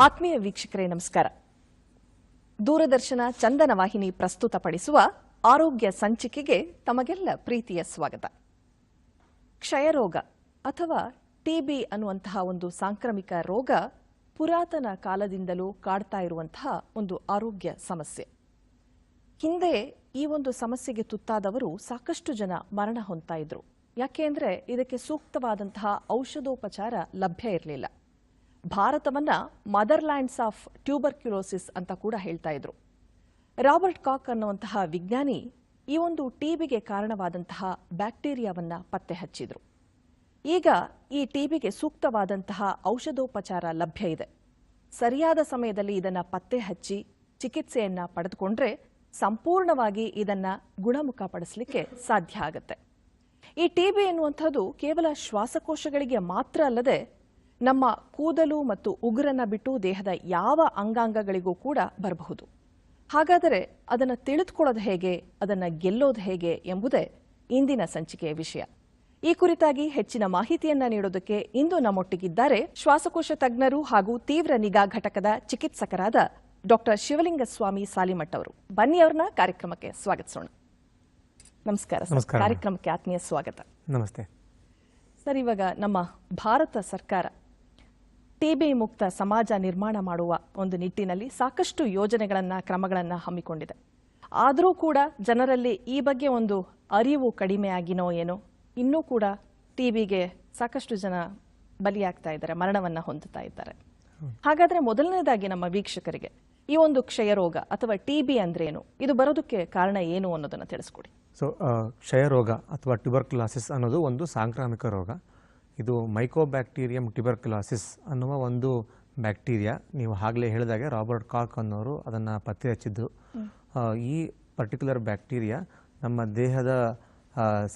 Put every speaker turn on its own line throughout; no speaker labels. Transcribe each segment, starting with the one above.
ಆತ್ಮೀಯ ವೀಕ್ಷಕರೇ ನಮಸ್ಕಾರ. ದೂರದರ್ಶನ ಚಂದನ ವಾಹಿನಿ ಪ್ರಸ್ತುತಪಡಿಸುವ ಆರೋಗ್ಯ ಸಂಚಿಕೆಗೆ ತಮಗೆಲ್ಲ ಪ್ರೀತಿಯ ಸ್ವಾಗತ. ಕ್ಷಯರೋಗ ಅಥವಾ ಟಿಬಿ ಅನ್ನುವಂತಹ ಒಂದು ಸಾಂಕ್ರಾಮಿಕ ರೋಗ ಪುರಾತನ ಕಾಲದಿಂದಲೂ ಕಾಡ್ತಾ ಇರುವಂತಹ ಒಂದು ಆರೋಗ್ಯ ಸಮಸ್ಯೆ. ಹಿಂದೆ ಈ ಒಂದು ಸಮಸ್ಯೆಗೆ ತುತ್ತಾದವರು ಸಾಕಷ್ಟು ಜನ ಮರಣ ಹೊಂದ್ತಾ ಇದ್ರು. ಯಾಕೆ ಅಂದ್ರೆ ಇದಕ್ಕೆ ಸೂಕ್ತವಾದಂತಹ ಔಷಧೋಪಚಾರ ಲಭ್ಯ ಇರಲಿಲ್ಲ. ಭಾರತವನ್ನ ಮದರ್ಲ್ಯಾಂಡ್ಸ್ ಆಫ್ ಟ್ಯೂಬರ್ಕ್ಯುಲೋಸಿಸ್ ಅಂತ ಕೂಡ ಹೇಳ್ತಾ ಇದ್ರು. ರಾಬರ್ಟ್ ಕಾಕ್ ಅನ್ನುವಂತಹ ವಿಜ್ಞಾನಿ ಈ ಒಂದು ಟಿಬಿಗೆ ಕಾರಣವಾದಂತಹ ಬ್ಯಾಕ್ಟೀರಿಯಾವನ್ನ ಪತ್ತೆ ಹಚ್ಚಿದ್ರು. ಈಗ ಈ ಟಿಬಿಗೆ ಸೂಕ್ತವಾದಂತಹ ಔಷಧೋಪಚಾರ ಲಭ್ಯ ಇದೆ. ಸರಿಯಾದ ಸಮಯದಲ್ಲಿ ಇದನ್ನು ಪತ್ತೆ ಹಚ್ಚಿ ಚಿಕಿತ್ಸೆಯನ್ನು ಪಡೆದುಕೊಂಡ್ರೆ ಸಂಪೂರ್ಣವಾಗಿ ಇದನ್ನ ಗುಣಮುಖ ಪಡಿಸಲಿಕ್ಕೆ ಸಾಧ್ಯ ಆಗುತ್ತೆ. ಈ ಟಿಬಿ ಎನ್ನುವಂಥದ್ದು ಕೇವಲ ಶ್ವಾಸಕೋಶಗಳಿಗೆ ಮಾತ್ರ ಅಲ್ಲದೆ ನಮ್ಮ ಕೂದಲು ಮತ್ತು ಉಗುರನ್ನು ಬಿಟ್ಟು ದೇಹದ ಯಾವ ಅಂಗಾಂಗಗಳಿಗೂ ಕೂಡ ಬರಬಹುದು. ಹಾಗಾದರೆ ಅದನ್ನು ತಿಳಿದುಕೊಳ್ಳೋದು ಹೇಗೆ, ಅದನ್ನು ಗೆಲ್ಲೋದು ಹೇಗೆ ಎಂಬುದೇ ಇಂದಿನ ಸಂಚಿಕೆಯ ವಿಷಯ. ಈ ಕುರಿತಾಗಿ ಹೆಚ್ಚಿನ ಮಾಹಿತಿಯನ್ನ ನೀಡೋದಕ್ಕೆ ಇಂದು ನಮ್ಮೊಟ್ಟಿಗಿದ್ದಾರೆ ಶ್ವಾಸಕೋಶ ತಜ್ಞರು ಹಾಗೂ ತೀವ್ರ ನಿಗಾ ಘಟಕದ ಚಿಕಿತ್ಸಕರಾದ ಡಾಕ್ಟರ್ ಶಿವಲಿಂಗ ಸ್ವಾಮಿ ಸಾಲಿಮಠ್ ಅವರು. ಬನ್ನಿ ಅವ್ರನ್ನ ಕಾರ್ಯಕ್ರಮಕ್ಕೆ ಸ್ವಾಗತಿಸೋಣ. ನಮಸ್ಕಾರ. ಕಾರ್ಯಕ್ರಮಕ್ಕೆ ಆತ್ಮೀಯ ಸ್ವಾಗತ.
ನಮಸ್ತೆ.
ಸರ್ ಇವಾಗ ನಮ್ಮ ಭಾರತ ಸರ್ಕಾರ ಟಿಬಿ ಮುಕ್ತ ಸಮಾಜ ನಿರ್ಮಾಣ ಮಾಡುವ ಒಂದು ನಿಟ್ಟಿನಲ್ಲಿ ಸಾಕಷ್ಟು ಯೋಜನೆಗಳನ್ನ ಕ್ರಮಗಳನ್ನ ಹಮ್ಮಿಕೊಂಡಿದೆ. ಆದರೂ ಕೂಡ ಜನರಲ್ಲಿ ಈ ಬಗ್ಗೆ ಒಂದು ಅರಿವು ಕಡಿಮೆ ಆಗಿನೋ ಏನೋ ಇನ್ನೂ ಕೂಡ ಟಿಬಿಗೆ ಸಾಕಷ್ಟು ಜನ ಬಲಿಯಾಗ್ತಾ ಇದ್ದಾರೆ ಮರಣವನ್ನ ಹೊಂದುತ್ತಾ ಇದ್ದಾರೆ. ಹಾಗಾದ್ರೆ ಮೊದಲನೇದಾಗಿ ನಮ್ಮ ವೀಕ್ಷಕರಿಗೆ ಈ ಒಂದು ಕ್ಷಯ ರೋಗ ಅಥವಾ ಟಿಬಿ ಅಂದ್ರೇನು? ಇದು ಬರೋದಕ್ಕೆ ಕಾರಣ ಏನು ಅನ್ನೋದನ್ನ ತಿಳಿಸ್ಕೊಡಿ.
ಸೊ ಕ್ಷಯರೋಗ ಅಥವಾ ಟ್ಯುಬರ್ಕ್ಯುಲಾಸಿಸ್ ಅನ್ನೋದು ಒಂದು ಸಾಂಕ್ರಾಮಿಕ ರೋಗ. ಇದು ಮೈಕೋಬ್ಯಾಕ್ಟೀರಿಯಂ ಟ್ಯುಬರ್ಕ್ಯುಲಾಸಿಸ್ ಅನ್ನುವ ಒಂದು ಬ್ಯಾಕ್ಟೀರಿಯಾ ನೀವು ಆಗಲೇ ಹೇಳಿದಾಗೆ ರಾಬರ್ಟ್ ಕಾಕ್ ಅನ್ನೋರು ಅದನ್ನು ಪತ್ತೆ ಹಚ್ಚಿದ್ರು ಈ ಪರ್ಟಿಕ್ಯುಲರ್ ಬ್ಯಾಕ್ಟೀರಿಯಾ ನಮ್ಮ ದೇಹದ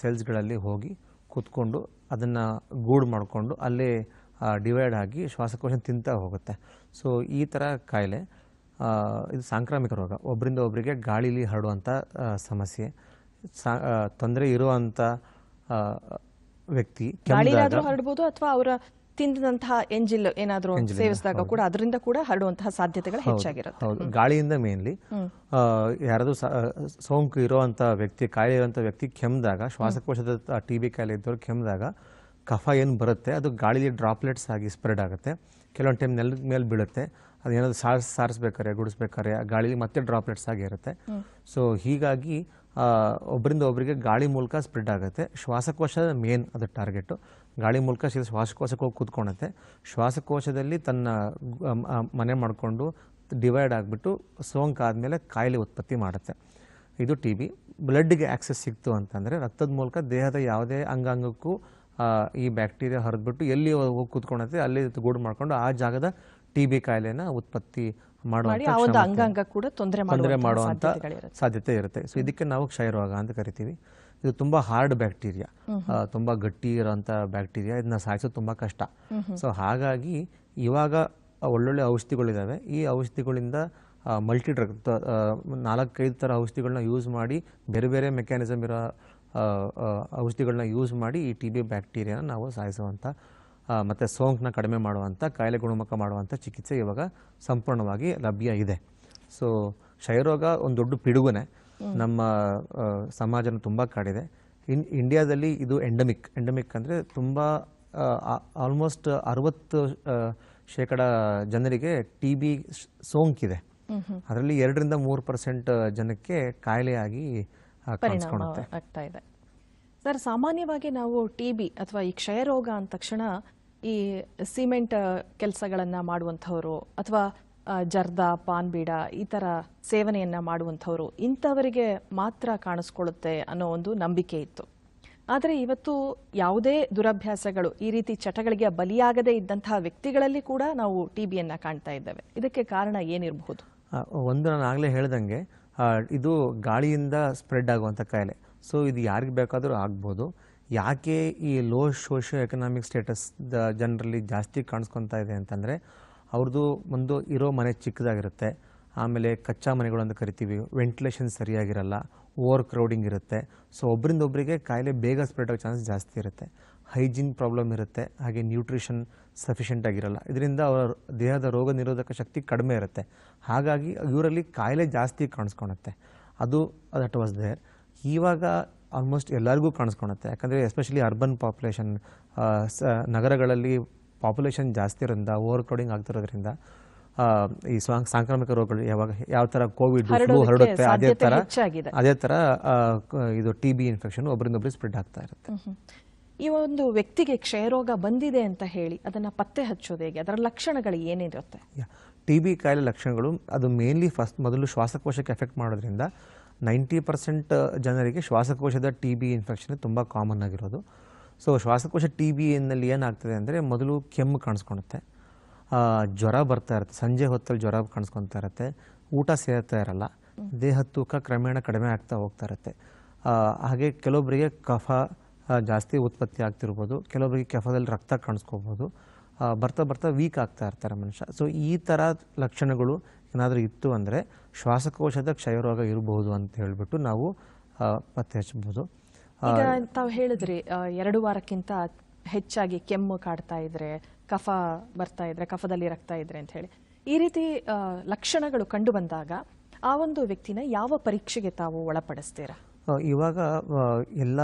ಸೆಲ್ಸ್ಗಳಲ್ಲಿ ಹೋಗಿ ಕೂತ್ಕೊಂಡು ಅದನ್ನು ಗೂಡು ಮಾಡಿಕೊಂಡು ಅಲ್ಲೇ ಡಿವೈಡ್ ಆಗಿ ಶ್ವಾಸಕೋಶ ತಿಂತಾ ಹೋಗುತ್ತೆ. ಸೊ ಈ ಥರ ಕಾಯಿಲೆ ಇದು ಸಾಂಕ್ರಾಮಿಕ ರೋಗ. ಒಬ್ಬರಿಂದ ಒಬ್ಬರಿಗೆ ಗಾಳಿಲಿ ಹರಡುವಂಥ ಸಮಸ್ಯೆ. ಸಾ ತೊಂದರೆ ಇರುವಂಥ ವ್ಯಕ್ತಿ
ಹರಡ್ಬೋದು ಅಥವಾ ಅವರ ತಿಂದಂತಹ ಎಂಜಿಲ್ ಏನಾದರೂ ಸೇವಿಸಿದಾಗ ಕೂಡ ಅದರಿಂದ ಕೂಡ ಹರಡುವಂತಹ ಸಾಧ್ಯತೆಗಳು ಹೆಚ್ಚಾಗಿರುತ್ತೆ.
ಹೌದು. ಗಾಳಿಯಿಂದ ಮೇನ್ಲಿ. ಯಾರಾದ್ರೂ ಸೋಂಕು ಇರುವಂಥ ವ್ಯಕ್ತಿ ಕಾಯಿಲೆ ಇರುವಂಥ ವ್ಯಕ್ತಿ ಕೆಮ್ಮಿದಾಗ ಶ್ವಾಸಕೋಶದ ಟಿ ಬಿ ಕಾಯಿಲೆ ಇದ್ದವ್ರು ಕೆಮ್ಮಿದಾಗ ಕಫ ಏನು ಬರುತ್ತೆ ಅದು ಗಾಳಿಲಿ ಡ್ರಾಪ್ಲೆಟ್ಸ್ ಆಗಿ ಸ್ಪ್ರೆಡ್ ಆಗುತ್ತೆ. ಕೆಲವೊಂದು ಟೈಮ್ ನೆಲದ ಮೇಲೆ ಬೀಳುತ್ತೆ. ಅದೇನಾದ್ರು ಸಾರ್ಸ್ ಸಾರಿಸ್ಬೇಕಾರೆ ಗುಡಿಸ್ಬೇಕಾರೆ ಆ ಗಾಳಿಲಿ ಮತ್ತೆ ಡ್ರಾಪ್ಲೆಟ್ಸ್ ಆಗಿ ಇರುತ್ತೆ. ಸೊ ಹೀಗಾಗಿ ಒಬ್ಬರಿಂದ ಒಬ್ಬರಿಗೆ ಗಾಳಿ ಮೂಲಕ ಸ್ಪ್ರೆಡ್ ಆಗುತ್ತೆ. ಶ್ವಾಸಕೋಶ ಮೇನ್ ಅದು ಟಾರ್ಗೆಟು. ಗಾಳಿ ಮೂಲಕ ಸೀದಾ ಶ್ವಾಸಕೋಶಕ್ಕೆ ಹೋಗಿ ಕೂತ್ಕೊಳುತ್ತೆ. ಶ್ವಾಸಕೋಶದಲ್ಲಿ ತನ್ನ ಮನೆ ಮಾಡಿಕೊಂಡು ಡಿವೈಡ್ ಆಗಿಬಿಟ್ಟು ಸೋಂಕಾದ್ಮೇಲೆ ಕಾಯಿಲೆ ಉತ್ಪತ್ತಿ ಮಾಡುತ್ತೆ. ಇದು ಟಿ ಬಿ ಬ್ಲಡ್ಗೆ ಆಕ್ಸೆಸ್ ಸಿಕ್ತು ಅಂತಂದರೆ ರಕ್ತದ ಮೂಲಕ ದೇಹದ ಯಾವುದೇ ಅಂಗಾಂಗಕ್ಕೂ ಈ ಬ್ಯಾಕ್ಟೀರಿಯಾ ಹರಿದ್ಬಿಟ್ಟು ಎಲ್ಲಿ ಹೋಗಿ ಕೂತ್ಕೊಳತ್ತೆ ಅಲ್ಲಿ ಗೂಡು ಮಾಡ್ಕೊಂಡು ಆ ಜಾಗದ ಟಿ ಬಿ ಕಾಯಿಲೆನ ಉತ್ಪತ್ತಿ
ಮಾಡಿ
ಮಾಡುವಂಥ
ತೊಂದರೆ
ಮಾಡುವಂಥ ಸಾಧ್ಯತೆ ಇರುತ್ತೆ. ಸೊ ಇದಕ್ಕೆ ನಾವು ಕ್ಷಯರೋಗ ಅಂತ ಕರಿತೀವಿ. ಇದು ತುಂಬಾ ಹಾರ್ಡ್ ಬ್ಯಾಕ್ಟೀರಿಯಾ ತುಂಬಾ ಗಟ್ಟಿ ಇರೋಂಥ ಬ್ಯಾಕ್ಟೀರಿಯಾ ಇದನ್ನ ಸಾಯಿಸೋದು ತುಂಬಾ ಕಷ್ಟ. ಸೊ ಹಾಗಾಗಿ ಇವಾಗ ಒಳ್ಳೊಳ್ಳೆ ಔಷಧಿಗಳಿದಾವೆ. ಈ ಔಷಧಿಗಳಿಂದ ಮಲ್ಟಿ ಡ್ರಗ್ ನಾಲ್ಕೈದು ಥರ ಔಷಧಿಗಳನ್ನ ಯೂಸ್ ಮಾಡಿ ಬೇರೆ ಬೇರೆ ಮೆಕ್ಯಾನಿಸಮ್ ಇರೋ ಔಷಧಿಗಳನ್ನ ಯೂಸ್ ಮಾಡಿ ಈ ಟಿ ಬಿ ಬ್ಯಾಕ್ಟೀರಿಯಾನ ನಾವು ಸಾಯಿಸುವಂಥ ಮತ್ತೆ ಸೋಂಕನ್ನ ಕಡಿಮೆ ಮಾಡುವಂಥ ಕಾಯಿಲೆ ಗುಣಮುಖ ಮಾಡುವಂಥ ಚಿಕಿತ್ಸೆ ಇವಾಗ ಸಂಪೂರ್ಣವಾಗಿ ಲಭ್ಯ ಇದೆ. ಸೊ ಕ್ಷಯರೋಗ ಒಂದು ದೊಡ್ಡ ಪಿಡುಗುನೆ. ನಮ್ಮ ಸಮಾಜನ ತುಂಬ ಕಾಡಿದೆ. ಇನ್ ಇಂಡಿಯಾದಲ್ಲಿ ಇದು ಎಂಡಮಿಕ್ ಎಂಡಮಿಕ್ ಅಂದರೆ ತುಂಬ ಆಲ್ಮೋಸ್ಟ್ ಅರವತ್ತು ಶೇಕಡ ಜನರಿಗೆ ಟಿ ಬಿ ಸೋಂಕಿದೆ. ಅದರಲ್ಲಿ ಎರಡರಿಂದ ಮೂರು ಪರ್ಸೆಂಟ್ ಜನಕ್ಕೆ ಕಾಯಿಲೆಯಾಗಿ
ಆಗ್ತಾ ಇದೆ. ಸರ್ ಸಾಮಾನ್ಯವಾಗಿ ನಾವು ಟಿಬಿ ಅಥವಾ ಈ ಕ್ಷಯರೋಗ ಅಂದ ತಕ್ಷಣ ಈ ಸಿಮೆಂಟ್ ಕೆಲಸಗಳನ್ನ ಮಾಡುವಂಥವ್ರು ಅಥವಾ ಜರ್ದ, ಪಾನ್ ಬೀಡ ಈ ಥರ ಸೇವನೆಯನ್ನ ಮಾಡುವಂಥವ್ರು ಇಂಥವರಿಗೆ ಮಾತ್ರ ಕಾಣಿಸ್ಕೊಳ್ಳುತ್ತೆ ಅನ್ನೋ ಒಂದು ನಂಬಿಕೆ ಇತ್ತು. ಆದರೆ ಇವತ್ತು ಯಾವುದೇ ದುರಭ್ಯಾಸಗಳು, ಈ ರೀತಿ ಚಟಗಳಿಗೆ ಬಲಿಯಾಗದೇ ಇದ್ದಂತಹ ವ್ಯಕ್ತಿಗಳಲ್ಲಿ ಕೂಡ ನಾವು ಟಿಬಿಯನ್ನ ಕಾಣ್ತಾ ಇದ್ದೇವೆ. ಇದಕ್ಕೆ ಕಾರಣ ಏನಿರಬಹುದು?
ಒಂದು ನಾನು ಆಗಲೇ ಹೇಳ್ದಂಗೆ ಇದು ಗಾಳಿಯಿಂದ ಸ್ಪ್ರೆಡ್ ಆಗುವಂಥ ಕಾಯಿಲೆ. ಸೊ, ಇದು ಯಾರಿಗೆ ಬೇಕಾದರೂ ಆಗ್ಬೋದು. ಯಾಕೆ ಈ ಲೋ ಸೋಷಿಯೋ ಎಕನಾಮಿಕ್ ಸ್ಟೇಟಸ್ ಜನರಲ್ಲಿ ಜಾಸ್ತಿ ಕಾಣಿಸ್ಕೊತಾ ಇದೆ ಅಂತಂದರೆ ಅವ್ರದ್ದು ಒಂದು ಇರೋ ಮನೆ ಚಿಕ್ಕದಾಗಿರುತ್ತೆ. ಆಮೇಲೆ ಕಚ್ಚಾ ಮನೆಗಳು ಅಂತ ಕರಿತೀವಿ. ವೆಂಟಿಲೇಷನ್ ಸರಿಯಾಗಿರಲ್ಲ. ಓವರ್ ಕ್ರೌಡಿಂಗ್ ಇರುತ್ತೆ. ಸೊ ಒಬ್ಬರಿಂದ ಒಬ್ಬರಿಗೆ ಕಾಯಿಲೆ ಬೇಗ ಸ್ಪ್ರೆಡ್ ಆಗೋ ಚಾನ್ಸ್ ಜಾಸ್ತಿ ಇರುತ್ತೆ. ಹೈಜೀನ್ ಪ್ರಾಬ್ಲಮ್ ಇರುತ್ತೆ. ಹಾಗೆ ನ್ಯೂಟ್ರಿಷನ್ ಸಫಿಷಿಯೆಂಟ್ ಆಗಿರಲ್ಲ. ಇದರಿಂದ ಅವರ ದೇಹದ ರೋಗ ನಿರೋಧಕ ಶಕ್ತಿ ಕಡಿಮೆ ಇರುತ್ತೆ. ಹಾಗಾಗಿ ಇವರಲ್ಲಿ ಕಾಯಿಲೆ ಜಾಸ್ತಿ ಕಾಣಿಸ್ಕೊಳತ್ತೆ ಅದು ದಟ್ ವಾಸ್ ದೇರ್ ಇವಾಗ ಆಲ್ಮೋಸ್ಟ್ ಎಲ್ಲರಿಗೂ ಕಾಣಿಸ್ಕೊಳುತ್ತೆ ಯಾಕಂದರೆ ಎಸ್ಪೆಷಲಿ ಅರ್ಬನ್ ಪಾಪ್ಯುಲೇಷನ್ ನಗರಗಳಲ್ಲಿ ಪಾಪ್ಯುಲೇಷನ್ ಜಾಸ್ತಿ ಇರೋದ್ರಿಂದ ಓವರ್ ಕ್ರೌಡಿಂಗ್ ಆಗ್ತಿರೋದ್ರಿಂದ ಈ ಸಾಂಕ್ರಾಮಿಕ ರೋಗಗಳು ಯಾವಾಗ ಯಾವ ಥರ ಕೋವಿಡ್ ಫ್ಲೂ ಹರಡುತ್ತೆ ಅದೇ
ತರ
ಥರ ಅದೇ ಥರ ಇದು ಟಿ ಬಿ ಇನ್ಫೆಕ್ಷನ್ ಒಬ್ಬರಿಂದ ಒಬ್ಬರಿಗೆ ಸ್ಪ್ರೆಡ್ ಆಗ್ತಾ ಇರುತ್ತೆ.
ಈ ಒಂದು ವ್ಯಕ್ತಿಗೆ ಕ್ಷಯರೋಗ ಬಂದಿದೆ ಅಂತ ಹೇಳಿ ಅದನ್ನ ಪತ್ತೆ ಹಚ್ಚೋದು ಹೇಗೆ? ಅದರ ಲಕ್ಷಣಗಳು ಏನಿರುತ್ತೆ?
ಟಿ ಬಿ ಕಾಯಿಲೆ ಲಕ್ಷಣಗಳು ಅದು ಮೇನ್ಲಿ ಫಸ್ಟ್ ಮೊದಲು ಶ್ವಾಸಕೋಶಕ್ಕೆ ಎಫೆಕ್ಟ್ ಮಾಡೋದ್ರಿಂದ ನೈಂಟಿ ಪರ್ಸೆಂಟ್ ಜನರಿಗೆ ಶ್ವಾಸಕೋಶದ ಟಿ ಬಿ ಇನ್ಫೆಕ್ಷನ್ ತುಂಬ ಕಾಮನ್ ಆಗಿರೋದು. ಸೊ ಶ್ವಾಸಕೋಶ ಟಿ ಬಿಯಲ್ಲಿ ಏನಾಗ್ತದೆ ಅಂದರೆ ಮೊದಲು ಕೆಮ್ಮು ಕಾಣಿಸ್ಕೊಳುತ್ತೆ. ಜ್ವರ ಬರ್ತಾ ಇರುತ್ತೆ. ಸಂಜೆ ಹೊತ್ತಲ್ಲಿ ಜ್ವರ ಕಾಣಿಸ್ಕೊತಾ ಇರುತ್ತೆ. ಊಟ ಸೇರ್ತಾ ಇರಲ್ಲ. ದೇಹದ ತೂಕ ಕ್ರಮೇಣ ಕಡಿಮೆ ಆಗ್ತಾ ಹೋಗ್ತಾ ಇರುತ್ತೆ. ಹಾಗೆ ಕೆಲವೊಬ್ಬರಿಗೆ ಕಫ ಜಾಸ್ತಿ ಉತ್ಪತ್ತಿ ಆಗ್ತಿರ್ಬೋದು. ಕೆಲವೊಬ್ಬರಿಗೆ ಕಫದಲ್ಲಿ ರಕ್ತ ಕಾಣಿಸ್ಕೋಬೋದು ಬರ್ತಾ ಬರ್ತಾ ವೀಕ್ ಆಗ್ತಾ ಇರ್ತಾರೆ ಮನುಷ್ಯ. ಸೊ ಈ ಥರ ಲಕ್ಷಣಗಳು ಏನಾದರೂ ಇತ್ತು ಅಂದರೆ ಶ್ವಾಸಕೋಶದ ಕ್ಷಯರೋಗ ಇರಬಹುದು ಅಂತ ಹೇಳಿಬಿಟ್ಟು ನಾವು ಪತ್ತೆ ಹಚ್ಚಬಹುದು.
ಈಗ ತಾವು ಹೇಳಿದ್ರಿ ಎರಡು ವಾರಕ್ಕಿಂತ ಹೆಚ್ಚಾಗಿ ಕೆಮ್ಮು ಕಾಡ್ತಾ ಇದ್ರೆ ಕಫ ಬರ್ತಾ ಇದ್ರೆ ಕಫದಲ್ಲಿ ರಕ್ತ ಇದ್ರೆ ಅಂತ ಹೇಳಿ. ಈ ರೀತಿ ಲಕ್ಷಣಗಳು ಕಂಡು ಬಂದಾಗ ಆ ಒಂದು ವ್ಯಕ್ತಿನ ಯಾವ ಪರೀಕ್ಷೆಗೆ ತಾವು ಒಳಪಡಿಸ್ತೀರಾ?
ಇವಾಗ ಎಲ್ಲ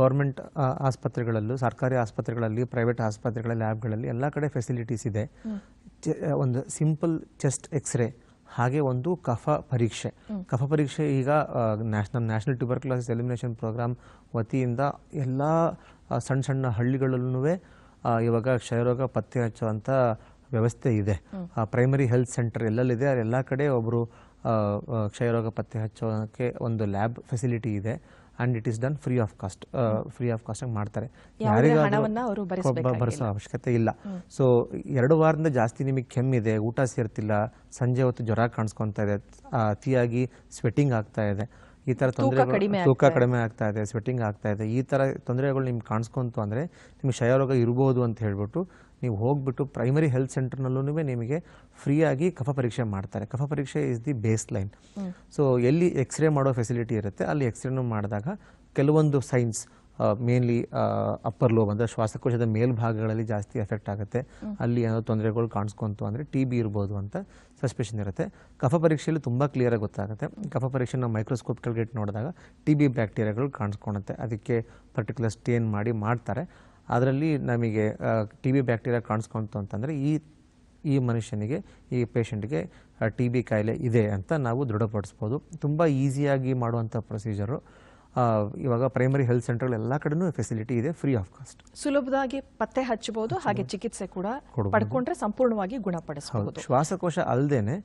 ಗೌರ್ಮೆಂಟ್ ಆಸ್ಪತ್ರೆಗಳಲ್ಲೂ ಸರ್ಕಾರಿ ಆಸ್ಪತ್ರೆಗಳಲ್ಲಿ ಪ್ರೈವೇಟ್ ಆಸ್ಪತ್ರೆಗಳ ಲ್ಯಾಬ್ಗಳಲ್ಲಿ ಎಲ್ಲ ಕಡೆ ಫೆಸಿಲಿಟೀಸ್ ಇದೆ. ಒಂದು ಸಿಂಪಲ್ ಚೆಸ್ಟ್ ಎಕ್ಸ್ರೇ ಹಾಗೆ ಒಂದು ಕಫ ಪರೀಕ್ಷೆ. ಕಫ ಪರೀಕ್ಷೆ ಈಗ national national classes elimination programme ವತಿಯಿಂದ ಎಲ್ಲ ಸಣ್ಣ ಸಣ್ಣ ಹಳ್ಳಿಗಳಲ್ಲೂ ಇವಾಗ ಕ್ಷಯರೋಗ ಪತ್ತೆ ಹಚ್ಚುವಂಥ ವ್ಯವಸ್ಥೆ ಇದೆ. ಪ್ರೈಮರಿ ಹೆಲ್ತ್ ಸೆಂಟರ್ ಎಲ್ಲೆಲ್ಲಿದೆ. ಎಲ್ಲ ಕಡೆ ಒಬ್ಬರು ಕ್ಷಯರೋಗ ಪತ್ತೆ ಹಚ್ಚೋಕ್ಕೆ ಒಂದು ಲ್ಯಾಬ್ ಫೆಸಿಲಿಟಿ ಇದೆ. And it is done free of cost free of cost ಮಾಡ್ತಾರೆ. ಯಾರಿಗಾದ್ರೂ. ಭರಿಸೋ ಅವಶ್ಯಕತೆ ಇಲ್ಲ. ಸೊ ಎರಡು ವಾರದಿಂದ ಜಾಸ್ತಿ ನಿಮಗೆ ಕೆಮ್ಮಿದೆ ಊಟ ಸೇರ್ತಿಲ್ಲ ಸಂಜೆ ಹೊತ್ತು ಜ್ವರ ಕಾಣಿಸ್ಕೊತಾ ಇದೆ ಅತಿಯಾಗಿ ಸ್ವೆಟ್ಟಿಂಗ್ ಆಗ್ತಾ ಇದೆ. ಈ ತರ ತೊಂದರೆಗಳು ತೂಕ ಕಡಿಮೆ ಆಗ್ತಾ ಇದೆ ಸ್ವೆಟ್ಟಿಂಗ್ ಆಗ್ತಾ ಇದೆ. ಈ ಥರ ತೊಂದರೆಗಳು ನಿಮ್ಗೆ ಕಾಣಿಸ್ಕೊಂತು ಅಂದರೆ ನಿಮ್ಗೆ ಕ್ಷಯರೋಗ ಇರ್ಬೋದು ಅಂತ ಹೇಳ್ಬಿಟ್ಟು ನೀವು ಹೋಗ್ಬಿಟ್ಟು ಪ್ರೈಮರಿ ಹೆಲ್ತ್ ಸೆಂಟರ್ನಲ್ಲೂ ನಿಮಗೆ ಫ್ರೀಯಾಗಿ ಕಫ ಪರೀಕ್ಷೆ ಮಾಡ್ತಾರೆ. ಕಫ ಪರೀಕ್ಷೆ is the baseline so ಎಲ್ಲಿ ಎಕ್ಸ್ರೇ ಮಾಡೋ ಫೆಸಿಲಿಟಿ ಇರುತ್ತೆ ಅಲ್ಲಿ ಎಕ್ಸ್ರೇನು ಮಾಡಿದಾಗ ಕೆಲವೊಂದು ಸೈನ್ಸ್ ಮೇನ್ಲಿ ಅಪ್ಪರ್ ಲೋಬ್ ಅಂದರೆ ಶ್ವಾಸಕೋಶದ ಮೇಲ್ಭಾಗಗಳಲ್ಲಿ ಜಾಸ್ತಿ ಎಫೆಕ್ಟ್ ಆಗುತ್ತೆ. ಅಲ್ಲಿ ಏನೋ ತೊಂದರೆಗಳು ಕಾಣಿಸ್ಕೊಂತು ಅಂದರೆ ಟಿ ಬಿ ಇರ್ಬೋದು ಅಂತ ಸಸ್ಪೆಷನ್ ಇರುತ್ತೆ. ಕಫ ಪರೀಕ್ಷೆಯಲ್ಲಿ ತುಂಬ ಕ್ಲಿಯರಾಗಿ ಗೊತ್ತಾಗುತ್ತೆ. ಕಫ ಪರೀಕ್ಷೆ ನಾವು ಮೈಕ್ರೋಸ್ಕೋಪ್ ಕೆಳಗೆ ನೋಡಿದಾಗ ಟಿ ಬಿ ಬ್ಯಾಕ್ಟೀರಿಯಾಗಳು ಕಾಣಿಸ್ಕೊಳುತ್ತೆ ಅದಕ್ಕೆ ಪರ್ಟಿಕ್ಯುಲರ್ ಸ್ಟೇನ್ ಮಾಡಿ ಮಾಡ್ತಾರೆ. ಅದರಲ್ಲಿ ನಮಗೆ ಟಿ ಬಿ ಬ್ಯಾಕ್ಟೀರಿಯಾ ಕಾಣಿಸ್ಕೊಂತು ಅಂತಂದರೆ ಈ ಈ ಮನುಷ್ಯನಿಗೆ ಈ ಪೇಷಂಟ್ಗೆ ಟಿ ಬಿ ಕಾಯಿಲೆ ಇದೆ ಅಂತ ನಾವು ದೃಢಪಡಿಸ್ಬೋದು. ತುಂಬ ಈಸಿಯಾಗಿ ಮಾಡುವಂಥ ಪ್ರೊಸೀಜರು ಇವಾಗ ಪ್ರೈಮರಿ ಹೆಲ್ತ್ ಸೆಂಟರ್ ಎಲ್ಲ ಕಡೆನೂ ಫೆಸಿಲಿಟಿ ಇದೆ ಫ್ರೀ ಆಫ್ ಕಾಸ್ಟ್
ಸುಲಭವಾಗಿ ಪತ್ತೆ ಹಚ್ಚಬಹುದು ಹಾಗೆ ಚಿಕಿತ್ಸೆ ಕೂಡ ಪಡ್ಕೊಂಡ್ರೆ ಸಂಪೂರ್ಣವಾಗಿ ಗುಣಪಡಿಸಬಹುದು
ಶ್ವಾಸಕೋಶ ಅಲ್ಲದೇನೆ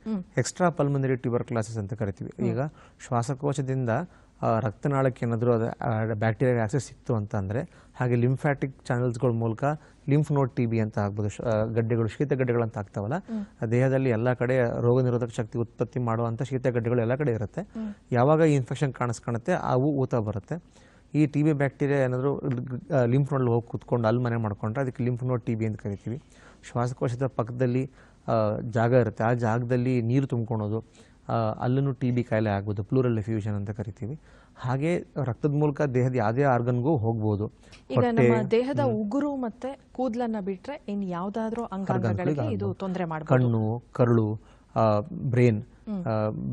ಎಕ್ಸ್ಟ್ರಾ ಪಲ್ಮನರಿ ಟ್ಯೂಬರ್ಕ್ಲಾಸಿಸ್ ಅಂತ ಕರಿತೀವಿ. ಈಗ ಶ್ವಾಸಕೋಶದಿಂದ ರಕ್ತನಾಳಕ್ಕೆ ಏನಾದರೂ ಅದು ಬ್ಯಾಕ್ಟೀರಿಯಾ ಆ್ಯಕ್ಸೆಸ್ ಸಿಕ್ತು ಅಂತ ಅಂದರೆ ಹಾಗೆ ಲಿಂಫ್ಯಾಟಿಕ್ ಚಾನಲ್ಸ್ಗಳ ಮೂಲಕ ಲಿಂಫ್ ನೋಡ್ ಟಿ ಬಿ ಅಂತ ಆಗ್ಬೋದು ಗಡ್ಡೆಗಳು ಶೀತಗಡ್ಡೆಗಳು ಅಂತ ಆಗ್ತಾವಲ್ಲ ದೇಹದಲ್ಲಿ ಎಲ್ಲ ಕಡೆ ರೋಗ ನಿರೋಧಕ ಶಕ್ತಿ ಉತ್ಪತ್ತಿ ಮಾಡುವಂಥ ಶೀತಗಡ್ಡೆಗಳು ಎಲ್ಲ ಕಡೆ ಇರುತ್ತೆ. ಯಾವಾಗ ಈ ಇನ್ಫೆಕ್ಷನ್ ಕಾಣಿಸ್ಕೊಳುತ್ತೆ ಅವು ಊತ ಬರುತ್ತೆ. ಈ ಟಿ ಬಿ ಬ್ಯಾಕ್ಟೀರಿಯಾ ಏನಾದರೂ ಲಿಂಫ್ ನೋಡ್ ಹೋಗಿ ಕೂತ್ಕೊಂಡು ಅಲ್ಲಿ ಮನೆ ಮಾಡ್ಕೊಂಡ್ರೆ ಅದಕ್ಕೆ ಲಿಂಫ್ ನೋಡ್ ಟಿ ಬಿ ಅಂತ ಕರಿತೀವಿ. ಶ್ವಾಸಕೋಶದ ಪಕ್ಕದಲ್ಲಿ ಜಾಗ ಇರುತ್ತೆ. ಆ ಜಾಗದಲ್ಲಿ ನೀರು ತುಂಬ್ಕೊಳೋದು ಅಲ್ಲೂ ಟಿ ಬಿ ಕಾಯಿಲೆ ಆಗ್ಬೋದು ಪ್ಲೂರಲ್ ಎಫ್ಯೂಷನ್ ಅಂತ ಕರಿತೀವಿ. ಹಾಗೆ ರಕ್ತದ ಮೂಲಕ ದೇಹದ ಯಾವುದೇ ಆರ್ಗನ್ಗೂ ಹೋಗ್ಬೋದು.
ಈಗ ನಮ್ಮ ದೇಹದ ಉಗುರು ಮತ್ತೆ ಕೂದಲನ್ನ ಬಿಟ್ರೆ ಇನ್ ಯಾವ್ದಾದ್ರೂ ಅಂಗಾಂಗಗಳಿಗೆ ಇದು ತೊಂದರೆ ಮಾಡಬಹುದು
ಕಣ್ಣು ಕರುಳು ಬ್ರೇನ್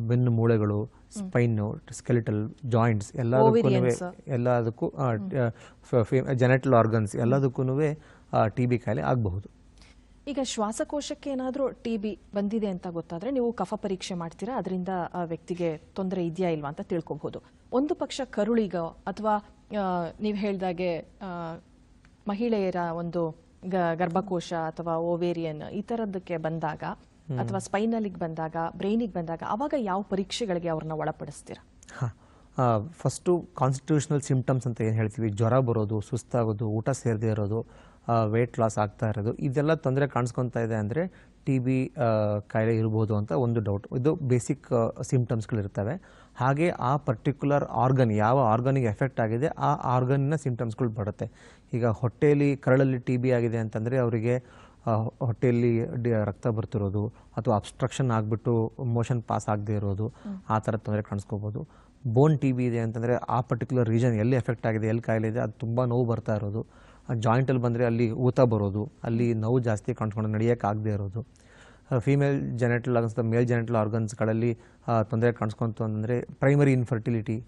ಬೆನ್ನು ಮೂಳೆಗಳು ಸ್ಪೈನು ಸ್ಕೆಲಿಟಲ್ ಜಾಯಿಂಟ್ಸ್ ಎಲ್ಲದಕ್ಕೂ ಎಲ್ಲದಕ್ಕೂ ಜೆನೆಟಲ್ ಆರ್ಗನ್ಸ್ ಎಲ್ಲದಕ್ಕೂ ಟಿ ಬಿ ಕಾಯಿಲೆ ಆಗಬಹುದು.
ಈಗ ಶ್ವಾಸಕೋಶಕ್ಕೆ ಏನಾದರೂ ಟಿ ಬಿ ಬಂದಿದೆ ಅಂತ ಗೊತ್ತಾದರೆ ನೀವು ಕಫ ಪರೀಕ್ಷೆ ಮಾಡ್ತೀರಾ ಅದರಿಂದ ಆ ವ್ಯಕ್ತಿಗೆ ತೊಂದರೆ ಇದೆಯಾ ಇಲ್ವಾ ಅಂತ ತಿಳ್ಕೊಬಹುದು. ಒಂದು ಪಕ್ಷ ಕರುಳಿಗೋ ಅಥವಾ ನೀವು ಹೇಳಿದಾಗೆ ಮಹಿಳೆಯರ ಒಂದು ಗರ್ಭಕೋಶ ಅಥವಾ ಓವೇರಿಯನ್ ಈ ತರದಕ್ಕೆ ಬಂದಾಗ ಅಥವಾ ಸ್ಪೈನಲಿಗೆ ಬಂದಾಗ ಬ್ರೈನಿಗೆ ಬಂದಾಗ ಆವಾಗ ಯಾವ ಪರೀಕ್ಷೆಗಳಿಗೆ ಅವ್ರನ್ನ ಒಳಪಡಿಸ್ತೀರಾ?
ಹಾಂ ಫಸ್ಟು ಕಾನ್ಸ್ಟಿಟ್ಯೂಷನಲ್ ಸಿಂಪ್ಟಮ್ಸ್ ಅಂತ ಏನು ಹೇಳ್ತೀವಿ? ಜ್ವರ ಬರೋದು ಸುಸ್ತಾಗೋದು ಊಟ ಸೇರದೇ ಇರೋದು ವೆಯ್ಟ್ ಲಾಸ್ ಆಗ್ತಾ ಇರೋದು. ಇದೆಲ್ಲ ತೊಂದರೆ ಕಾಣಿಸ್ಕೊತಾ ಇದೆ ಅಂದರೆ ಟಿ ಬಿ ಕಾಯಿಲೆ ಇರ್ಬೋದು ಅಂತ ಒಂದು ಡೌಟ್ ಇದು ಬೇಸಿಕ್ ಸಿಂಪ್ಟಮ್ಸ್ಗಳಿರ್ತವೆ ಹಾಗೆ ಆ ಪರ್ಟಿಕ್ಯುಲರ್ ಆರ್ಗನ್ ಯಾವ ಆರ್ಗನಿಗೆ ಎಫೆಕ್ಟ್ ಆಗಿದೆ, ಆ ಆರ್ಗನ್ನ ಸಿಂಪ್ಟಮ್ಸ್ಗಳು ಬರುತ್ತೆ. ಈಗ ಹೊಟ್ಟೆಯಲ್ಲಿ, ಕರಳಲ್ಲಿ ಟಿ ಬಿ ಆಗಿದೆ ಅಂತಂದರೆ ಅವರಿಗೆ ಹೊಟ್ಟೆಯಲ್ಲಿ ರಕ್ತ ಬರ್ತಿರೋದು ಅಥವಾ ಅಬ್ಸ್ಟ್ರಕ್ಷನ್ ಆಗಿಬಿಟ್ಟು ಮೋಷನ್ ಪಾಸ್ ಆಗದೆ ಇರೋದು, ಆ ಥರ ತೊಂದರೆ ಕಾಣಿಸ್ಕೋಬೋದು. ಬೋನ್ ಟಿ ಬಿ ಇದೆ ಅಂತಂದರೆ ಆ ಪರ್ಟಿಕ್ಯುಲರ್ ರೀಜನ್ ಎಲ್ಲಿ ಎಫೆಕ್ಟ್ ಆಗಿದೆ, ಎಲ್ಲಿ ಕಾಯಿಲೆ ಇದೆ, ಅದು ತುಂಬ ನೋವು ಬರ್ತಾ ಇರೋದು. ಜಾಯಿಂಟಲ್ಲಿ ಬಂದರೆ ಅಲ್ಲಿ ಊತ ಬರೋದು ಅಲ್ಲಿ ನೋವು ಜಾಸ್ತಿ ಕಾಣಿಸ್ಕೊಂಡು ನಡೆಯೋಕ್ಕಾಗದೇ ಇರೋದು. Female genital organs male genital ಆರ್ಗನ್ಸ್ಗಳಲ್ಲಿ ತೊಂದರೆ ಕಾಣಿಸ್ಕೊಂತು ಅಂದರೆ ಪ್ರೈಮರಿ ಇನ್ಫರ್ಟಿಲಿಟಿ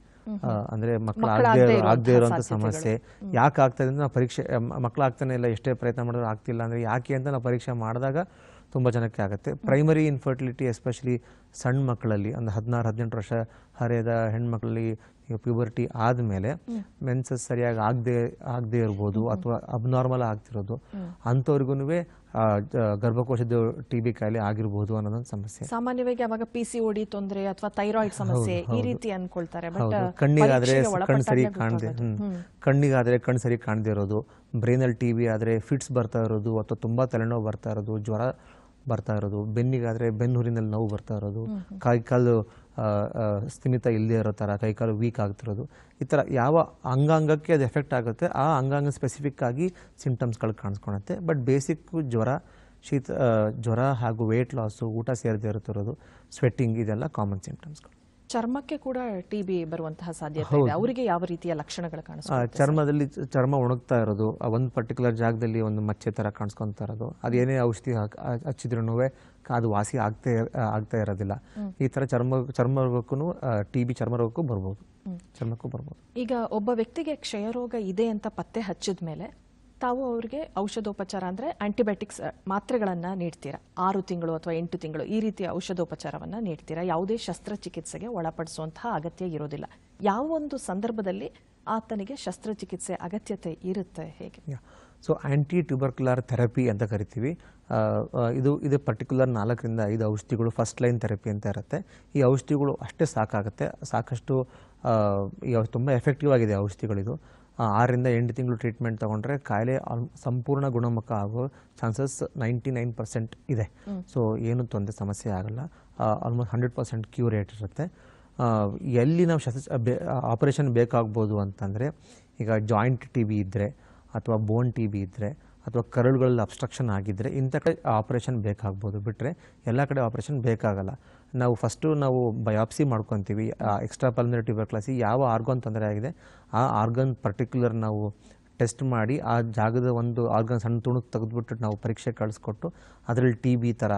ಅಂದರೆ ಮಕ್ಕಳು ಆಗದೆ ಆಗದೇ ಇರೋವಂಥ ಸಮಸ್ಯೆ. ಯಾಕೆ ಆಗ್ತದೆ ಅಂದರೆ ನಾವು ಪರೀಕ್ಷೆ ಮಕ್ಕಳು ಆಗ್ತಾನೆ ಇಲ್ಲ ಎಷ್ಟೇ ಪ್ರಯತ್ನ ಮಾಡಿದ್ರು ಆಗ್ತಿಲ್ಲ ಅಂದರೆ ಯಾಕೆ ಅಂತ ನಾವು ಪರೀಕ್ಷೆ ಮಾಡಿದಾಗ ತುಂಬ ಜನಕ್ಕೆ ಆಗುತ್ತೆ. ಪ್ರೈಮರಿ ಇನ್ಫರ್ಟಿಲಿಟಿ ಎಸ್ಪೆಷಲಿ ಸಣ್ಣ ಮಕ್ಕಳಲ್ಲಿ ಒಂದು ಹದಿನಾರು ಹದಿನೆಂಟು ವರ್ಷ ಹರಿಯದ ಹೆಣ್ಮಕ್ಳಲ್ಲಿ ಪ್ಯೂಬರ್ಟಿ ಆದಮೇಲೆ ಮೆನ್ಸಸ್ ಸರಿಯಾಗಿ ಆಗದೆ ಆಗದೆ ಇರ್ಬೋದು ಅಥವಾ ಅಬ್ನಾರ್ಮಲ್ ಆಗ್ತಿರೋದು. ಅಂಥವ್ರಿಗೂ ಗರ್ಭಕೋಶದ ಟಿ ಬಿ ಕಾಯಿಲೆ ಆಗಿರ್ಬೋದು ಅನ್ನೋದೊಂದು ಸಮಸ್ಯೆ.
ಸಾಮಾನ್ಯವಾಗಿ ಅವಾಗ ಪಿ ಸಿ ಓಡಿ ತೊಂದರೆ ಅಥವಾ ಥೈರಾಯ್ಡ್ ಸಮಸ್ಯೆ ಈ ರೀತಿ ಅನ್ಕೊಳ್ತಾರೆ
ಕಣ್ಣಿಗಾದ್ರೆ ಕಣ್ಣು ಸರಿ ಕಾಣದೆ ಕಣ್ಣಿಗಾದ್ರೆ ಕಣ್ಣು ಸರಿ ಕಾಣದೇ ಇರೋದು. ಬ್ರೈನಲ್ಲಿ ಟಿ ಬಿ ಆದರೆ ಫಿಟ್ಸ್ ಬರ್ತಾ ಇರೋದು ಅಥವಾ ತುಂಬ ತಲೆನೋವು ಬರ್ತಾ ಇರೋದು ಜ್ವರ ಬರ್ತಾ ಇರೋದು ಬೆನ್ನಿಗಾದ್ರೆ ಬೆನ್ನುರಿನಲ್ಲಿ ನೋವು ಬರ್ತಾ ಇರೋದು ಕೈ ಕಾಲು ಸ್ಥಿಮಿತ ಇಲ್ಲದೆ ಇರೋ ಥರ ಕೈಕಾಲು ವೀಕ್ ಆಗ್ತಿರೋದು ಈ ಥರ ಯಾವ ಅಂಗಾಂಗಕ್ಕೆ ಅದು ಎಫೆಕ್ಟ್ ಆಗುತ್ತೆ ಆ ಅಂಗಾಂಗ ಸ್ಪೆಸಿಫಿಕ್ ಆಗಿ ಸಿಂಟಮ್ಸ್ಗಳು ಕಾಣಿಸ್ಕೊಳುತ್ತೆ. ಬಟ್ ಬೇಸಿಕ್ಕು ಜ್ವರ ಶೀತ ಜ್ವರ ಹಾಗೂ ವೆಯ್ಟ್ ಲಾಸು ಊಟ ಸೇರದೇ ಇರುತ್ತಿರೋದು ಸ್ವೆಟ್ಟಿಂಗ್ ಇದೆಲ್ಲ ಕಾಮನ್ ಸಿಂಟಮ್ಸ್ಗಳು
ಚರ್ಮಕ್ಕೆ ಕೂಡ ಟಿ ಬಿ ಬರುವಂತಹ ಸಾಧ್ಯತೆ ಇದೆ. ಅವರಿಗೆ ಯಾವ ರೀತಿಯ ಲಕ್ಷಣಗಳು ಕಾಣಿಸ್ತಾರೆ
ಚರ್ಮದಲ್ಲಿ ಚರ್ಮ ಒಣಗ್ತಾ ಇರೋದು ಒಂದು ಪರ್ಟಿಕ್ಯುಲರ್ ಜಾಗದಲ್ಲಿ ಒಂದು ಮಚ್ಚೆ ಥರ ಕಾಣಿಸ್ಕೊತಾ ಇರೋದು ಅದೇನೇ ಔಷಧಿ ಹಾಕಿ ಹಚ್ಚಿದ್ರೂ ಅದು ವಾಸಿ ಆಗ್ತಾ ಆಗ್ತಾ ಇರೋದಿಲ್ಲ. ಈ ಥರ ಚರ್ಮ ಚರ್ಮ ರೋಗಕ್ಕೂ ಟಿ ಬಿ ಚರ್ಮ ರೋಗಕ್ಕೂ ಬರ್ಬೋದು ಚರ್ಮಕ್ಕೂ ಬರ್ಬೋದು.
ಈಗ ಒಬ್ಬ ವ್ಯಕ್ತಿಗೆ ಕ್ಷಯರೋಗ ಇದೆ ಅಂತ ಪತ್ತೆ ಹಚ್ಚಿದ ಮೇಲೆ ತಾವು ಅವರಿಗೆ ಔಷಧೋಪಚಾರ ಅಂದ್ರೆ ಆಂಟಿಬಯೋಟಿಕ್ಸ್ ಮಾತ್ರೆಗಳನ್ನ ನೀಡ್ತೀರಾ? ಆರು ತಿಂಗಳು ಅಥವಾ ಎಂಟು ತಿಂಗಳು ಈ ರೀತಿಯ ಔಷಧೋಪಚಾರವನ್ನ ನೀಡ್ತೀರಾ? ಯಾವುದೇ ಶಸ್ತ್ರಚಿಕಿತ್ಸೆಗೆ ಒಳಪಡಿಸುವಂತಹ ಅಗತ್ಯ ಇರೋದಿಲ್ಲ. ಯಾವ ಒಂದು ಸಂದರ್ಭದಲ್ಲಿ ಆತನಿಗೆ ಶಸ್ತ್ರಚಿಕಿತ್ಸೆ ಅಗತ್ಯತೆ ಇರುತ್ತೆ ಹೇಗೆ?
ಸೊ ಆ್ಯಂಟಿ ಟ್ಯೂಬರ್ಕ್ಯುಲರ್ ಥೆರಪಿ ಅಂತ ಕರಿತೀವಿ. ಇದು ಇದು ಪರ್ಟಿಕ್ಯುಲರ್ ನಾಲ್ಕರಿಂದ ಐದು ಔಷಧಿಗಳು ಫಸ್ಟ್ ಲೈನ್ ಥೆರಪಿ ಅಂತ ಇರುತ್ತೆ. ಈ ಔಷಧಿಗಳು ಅಷ್ಟೇ ಸಾಕಾಗುತ್ತೆ. ಸಾಕಷ್ಟು ತುಂಬ ಎಫೆಕ್ಟಿವ್ ಆಗಿದೆ ಔಷಧಿಗಳಿದು. ಆರರಿಂದ ಎಂಟು ತಿಂಗಳು ಟ್ರೀಟ್ಮೆಂಟ್ ತೊಗೊಂಡ್ರೆ ಕಾಯಿಲೆ ಆಲ್ ಸಂಪೂರ್ಣ ಗುಣಮುಖ ಆಗೋ ಚಾನ್ಸಸ್ ನೈಂಟಿ ನೈನ್ ಪರ್ಸೆಂಟ್ ಇದೆ ಸೊ ಏನು ತೊಂದರೆ ಸಮಸ್ಯೆ ಆಗಲ್ಲ. Almost hundred percent cure rate ಇರುತ್ತೆ. ಎಲ್ಲಿ ನಾವು ಶಸ್ತ್ರ ಬೇ ಆಪರೇಷನ್ ಬೇಕಾಗ್ಬೋದು ಅಂತಂದರೆ ಈಗ ಜಾಯಿಂಟ್ ಟಿ ಬಿ ಇದ್ದರೆ ಅಥವಾ ಬೋನ್ ಟಿ ಬಿ ಇದ್ದರೆ ಅಥವಾ ಕರಳುಗಳಲ್ಲಿ ಅಬ್ಸ್ಟ್ರಕ್ಷನ್ ಆಗಿದ್ದರೆ ಇಂಥ ಕಡೆ ಆಪರೇಷನ್ ಬೇಕಾಗ್ಬೋದು. ಬಿಟ್ಟರೆ ಎಲ್ಲ ಕಡೆ ಆಪರೇಷನ್ ಬೇಕಾಗಲ್ಲ. ನಾವು ಫಸ್ಟು ನಾವು ಬಯಾಪ್ಸಿ ಮಾಡ್ಕೊತೀವಿ. ಎಕ್ಸ್ಟ್ರಾ ಪಲ್ಮಿನರಿ ಟ್ಯೂಬರ್ ಕ್ಲಾಸಿ ಯಾವ ಆರ್ಗನ್ ತೊಂದರೆ ಆಗಿದೆ, ಆ ಆರ್ಗನ್ ಪರ್ಟಿಕ್ಯುಲರ್ ನಾವು ಟೆಸ್ಟ್ ಮಾಡಿ ಆ ಜಾಗದ ಒಂದು ಆರ್ಗನ್ ಸಣ್ಣ ತುಣುಕ್ ತೆಗೆದುಬಿಟ್ಟು ನಾವು ಪರೀಕ್ಷೆ ಕಳಿಸ್ಕೊಟ್ಟು ಅದರಲ್ಲಿ ಟಿ ಬಿ ಥರ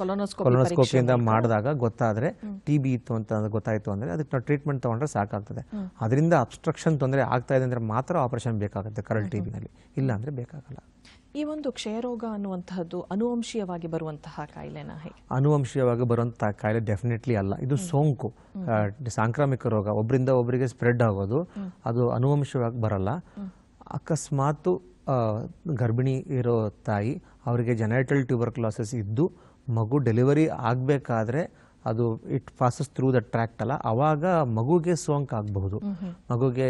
ಕೊಲೊನೋಸ್ಕೋಪಿಯಿಂದ ಮಾಡಿದಾಗ ಗೊತ್ತಾದರೆ ಟಿ ಬಿ ಇತ್ತು ಅಂತ ಗೊತ್ತಾಯಿತು ಅಂದರೆ ಅದಕ್ಕೆ ನಾವು ಟ್ರೀಟ್ಮೆಂಟ್ ತಗೊಂಡ್ರೆ ಸಾಕಾಗ್ತದೆ. ಅದರಿಂದ ಅಬ್ಸ್ಟ್ರಕ್ಷನ್ ತೊಂದರೆ ಆಗ್ತಾ ಇದೆ ಅಂದರೆ ಮಾತ್ರ ಆಪರೇಷನ್ ಬೇಕಾಗುತ್ತೆ ಕರಲ್ ಟಿ ಬಿನಲ್ಲಿ. ಇಲ್ಲ ಅಂದ್ರೆ ಬೇಕಾಗಲ್ಲ.
ಈ ಒಂದು ಕ್ಷಯರೋಗ ಅನ್ನುವಂತಹದ್ದು ಅನುವಂಶೀಯವಾಗಿ ಬರುವಂತಹ ಕಾಯಿಲೆನ ಹೇಗೆ?
ಅನುವಂಶೀಯವಾಗಿ ಬರುವಂತಹ ಕಾಯಿಲೆ ಡೆಫಿನೆಟ್ಲಿ ಅಲ್ಲ. ಇದು ಸೋಂಕು ಸಾಂಕ್ರಾಮಿಕ ರೋಗ. ಒಬ್ಬರಿಂದ ಒಬ್ಬರಿಗೆ ಸ್ಪ್ರೆಡ್ ಆಗೋದು ಅದು ಅನುವಂಶೀಯವಾಗಿ ಬರಲ್ಲ. ಅಕಸ್ಮಾತು ಗರ್ಭಿಣಿ ಇರೋ ತಾಯಿ ಅವರಿಗೆ ಜನೈಟಲ್ ಟ್ಯೂಬರ್ ಕ್ಲಾಸಸ್ ಇದ್ದು ಮಗು ಡೆಲಿವರಿ ಆಗಬೇಕಾದ್ರೆ ಅದು it passes through the tract ಅಲ್ಲ. ಅವಾಗ ಮಗುಗೆ ಸೋಂಕು ಆಗಬಹುದು. ಮಗುಗೆ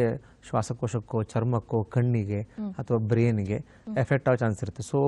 ಶ್ವಾಸಕೋಶಕ್ಕೋ ಚರ್ಮಕ್ಕೋ ಕಣ್ಣಿಗೆ ಅಥವಾ ಬ್ರೇನ್ಗೆ ಎಫೆಕ್ಟ್ ಆಗೋ ಚಾನ್ಸ್ ಇರುತ್ತೆ. ಸೊ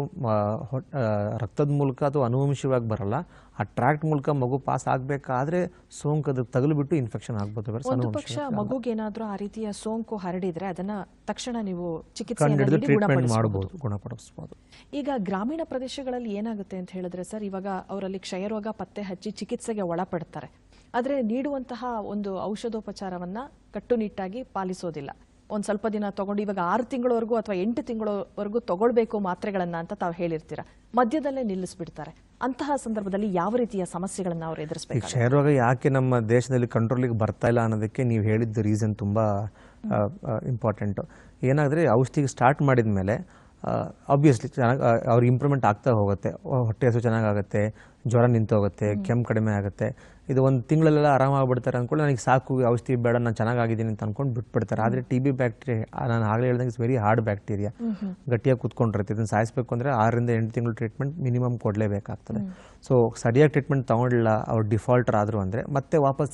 ರಕ್ತದ ಮೂಲಕ ಅಥವಾ ಅನುವಂಶವಾಗಿ ಬರಲ್ಲ. ಆ ಟ್ರ್ಯಾಕ್ಟ್ ಮೂಲಕ ಮಗು ಪಾಸ್ ಆಗಬೇಕಾದ್ರೆ ಸೋಂಕು ಅದಕ್ಕೆ ತಗಲ್ಬಿಟ್ಟು ಇನ್ಫೆಕ್ಷನ್ ಆಗ್ಬೋದು
ಒಂದು ಪಕ್ಷ ಮಗುಗೆ ಏನಾದರೂ ಆ ರೀತಿಯ ಸೋಂಕು ಹರಡಿದ್ರೆ ಅದನ್ನ ತಕ್ಷಣ ನೀವು ಚಿಕಿತ್ಸೆ
ಟ್ರೀಟ್ಮೆಂಟ್
ಗುಣಪಡಿಸಬಹುದು ಈಗ ಗ್ರಾಮೀಣ ಪ್ರದೇಶಗಳಲ್ಲಿ ಏನಾಗುತ್ತೆ ಅಂತ ಹೇಳಿದ್ರೆ ಸರ್ ಇವಾಗ ಅವರಲ್ಲಿ ಕ್ಷಯರೋಗ ಪತ್ತೆ ಹಚ್ಚಿ ಚಿಕಿತ್ಸೆಗೆ ಒಳಪಡ್ತಾರೆ. ಆದರೆ ನೀಡುವಂತಹ ಒಂದು ಔಷಧೋಪಚಾರವನ್ನ ಕಟ್ಟುನಿಟ್ಟಾಗಿ ಪಾಲಿಸೋದಿಲ್ಲ. ಒಂದ್ ಸ್ವಲ್ಪ ದಿನ ತಗೊಂಡು ಇವಾಗ ಆರು ತಿಂಗಳವರೆಗೂ ಅಥವಾ ಎಂಟು ತಿಂಗಳವರೆಗೂ ತಗೊಳ್ಬೇಕು ಮಾತ್ರೆಗಳನ್ನ ಅಂತ ತಾವು ಹೇಳಿರ್ತೀರ. ಮಧ್ಯದಲ್ಲೇ ನಿಲ್ಲಿಸ್ಬಿಡ್ತಾರೆ. ಅಂತಹ ಸಂದರ್ಭದಲ್ಲಿ ಯಾವ ರೀತಿಯ ಸಮಸ್ಯೆಗಳನ್ನು ಅವರು
ಈ
ಕ್ಷಯ
ಕ್ಷಯರೋಗ ಯಾಕೆ ನಮ್ಮ ದೇಶದಲ್ಲಿ ಕಂಟ್ರೋಲಿಗೆ ಬರ್ತಾ ಇಲ್ಲ ಅನ್ನೋದಕ್ಕೆ ನೀವು ಹೇಳಿದ್ದು ರೀಸನ್ ತುಂಬ ಇಂಪಾರ್ಟೆಂಟು ಏನಾದರೆ ಔಷಧಿಗೆ ಸ್ಟಾರ್ಟ್ ಮಾಡಿದ ಮೇಲೆ ಆಬ್ವಿಯಸ್ಲಿ ಚೆನ್ನಾಗಿ ಅವ್ರಿಗೆ ಇಂಪ್ರೂವ್ಮೆಂಟ್ ಆಗ್ತಾ ಹೋಗುತ್ತೆ. ಹೊಟ್ಟೆ ಹಸು ಚೆನ್ನಾಗಾಗುತ್ತೆ ಜ್ವರ ನಿಂತು ಹೋಗುತ್ತೆ ಕೆಮ್ಮು ಕಡಿಮೆ ಆಗುತ್ತೆ. ಇದು ಒಂದು ತಿಂಗಳಲ್ಲೆಲ್ಲ ಆರಾಮಾಗ್ಬಿಡ್ತಾರೆ ಅಂದ್ಕೊಂಡು ನನಗೆ ಸಾಕು ಔಷಧಿ ಬೇಡ ನಾನು ಚೆನ್ನಾಗಿದ್ದೀನಿ ಅಂತ ಅಂದ್ಕೊಂಡು ಬಿಟ್ಬಿಡ್ತಾರೆ. ಆದರೆ ಟಿ ಬಿ ಬ್ಯಾಕ್ಟೀರಿಯಾ ನಾನು ಆಗಲೇ ಹೇಳ್ದಂಗೆ ಇಟ್ಸ್ ವೆರಿ ಹಾರ್ಡ್ ಬ್ಯಾಕ್ಟೀರಿಯಾ ಗಟ್ಟಿಯಾಗಿ ಕೂತ್ಕೊಂಡಿರುತ್ತೆ. ಇದನ್ನು ಸಾಯಿಸಬೇಕು ಅಂದರೆ ಆರರಿಂದ ಎಂಟು ತಿಂಗಳು ಟ್ರೀಟ್ಮೆಂಟ್ ಮಿನಿಮಮ್ ಕೊಡಲೇಬೇಕಾಗ್ತದೆ. ಸೊ ಸರಿಯಾಗಿ ಟ್ರೀಟ್ಮೆಂಟ್ ತೊಗೊಂಡಿಲ್ಲ ಅವ್ರು ಡಿಫಾಲ್ಟರ್ ಆದರೂ ಅಂದರೆ ಮತ್ತೆ ವಾಪಸ್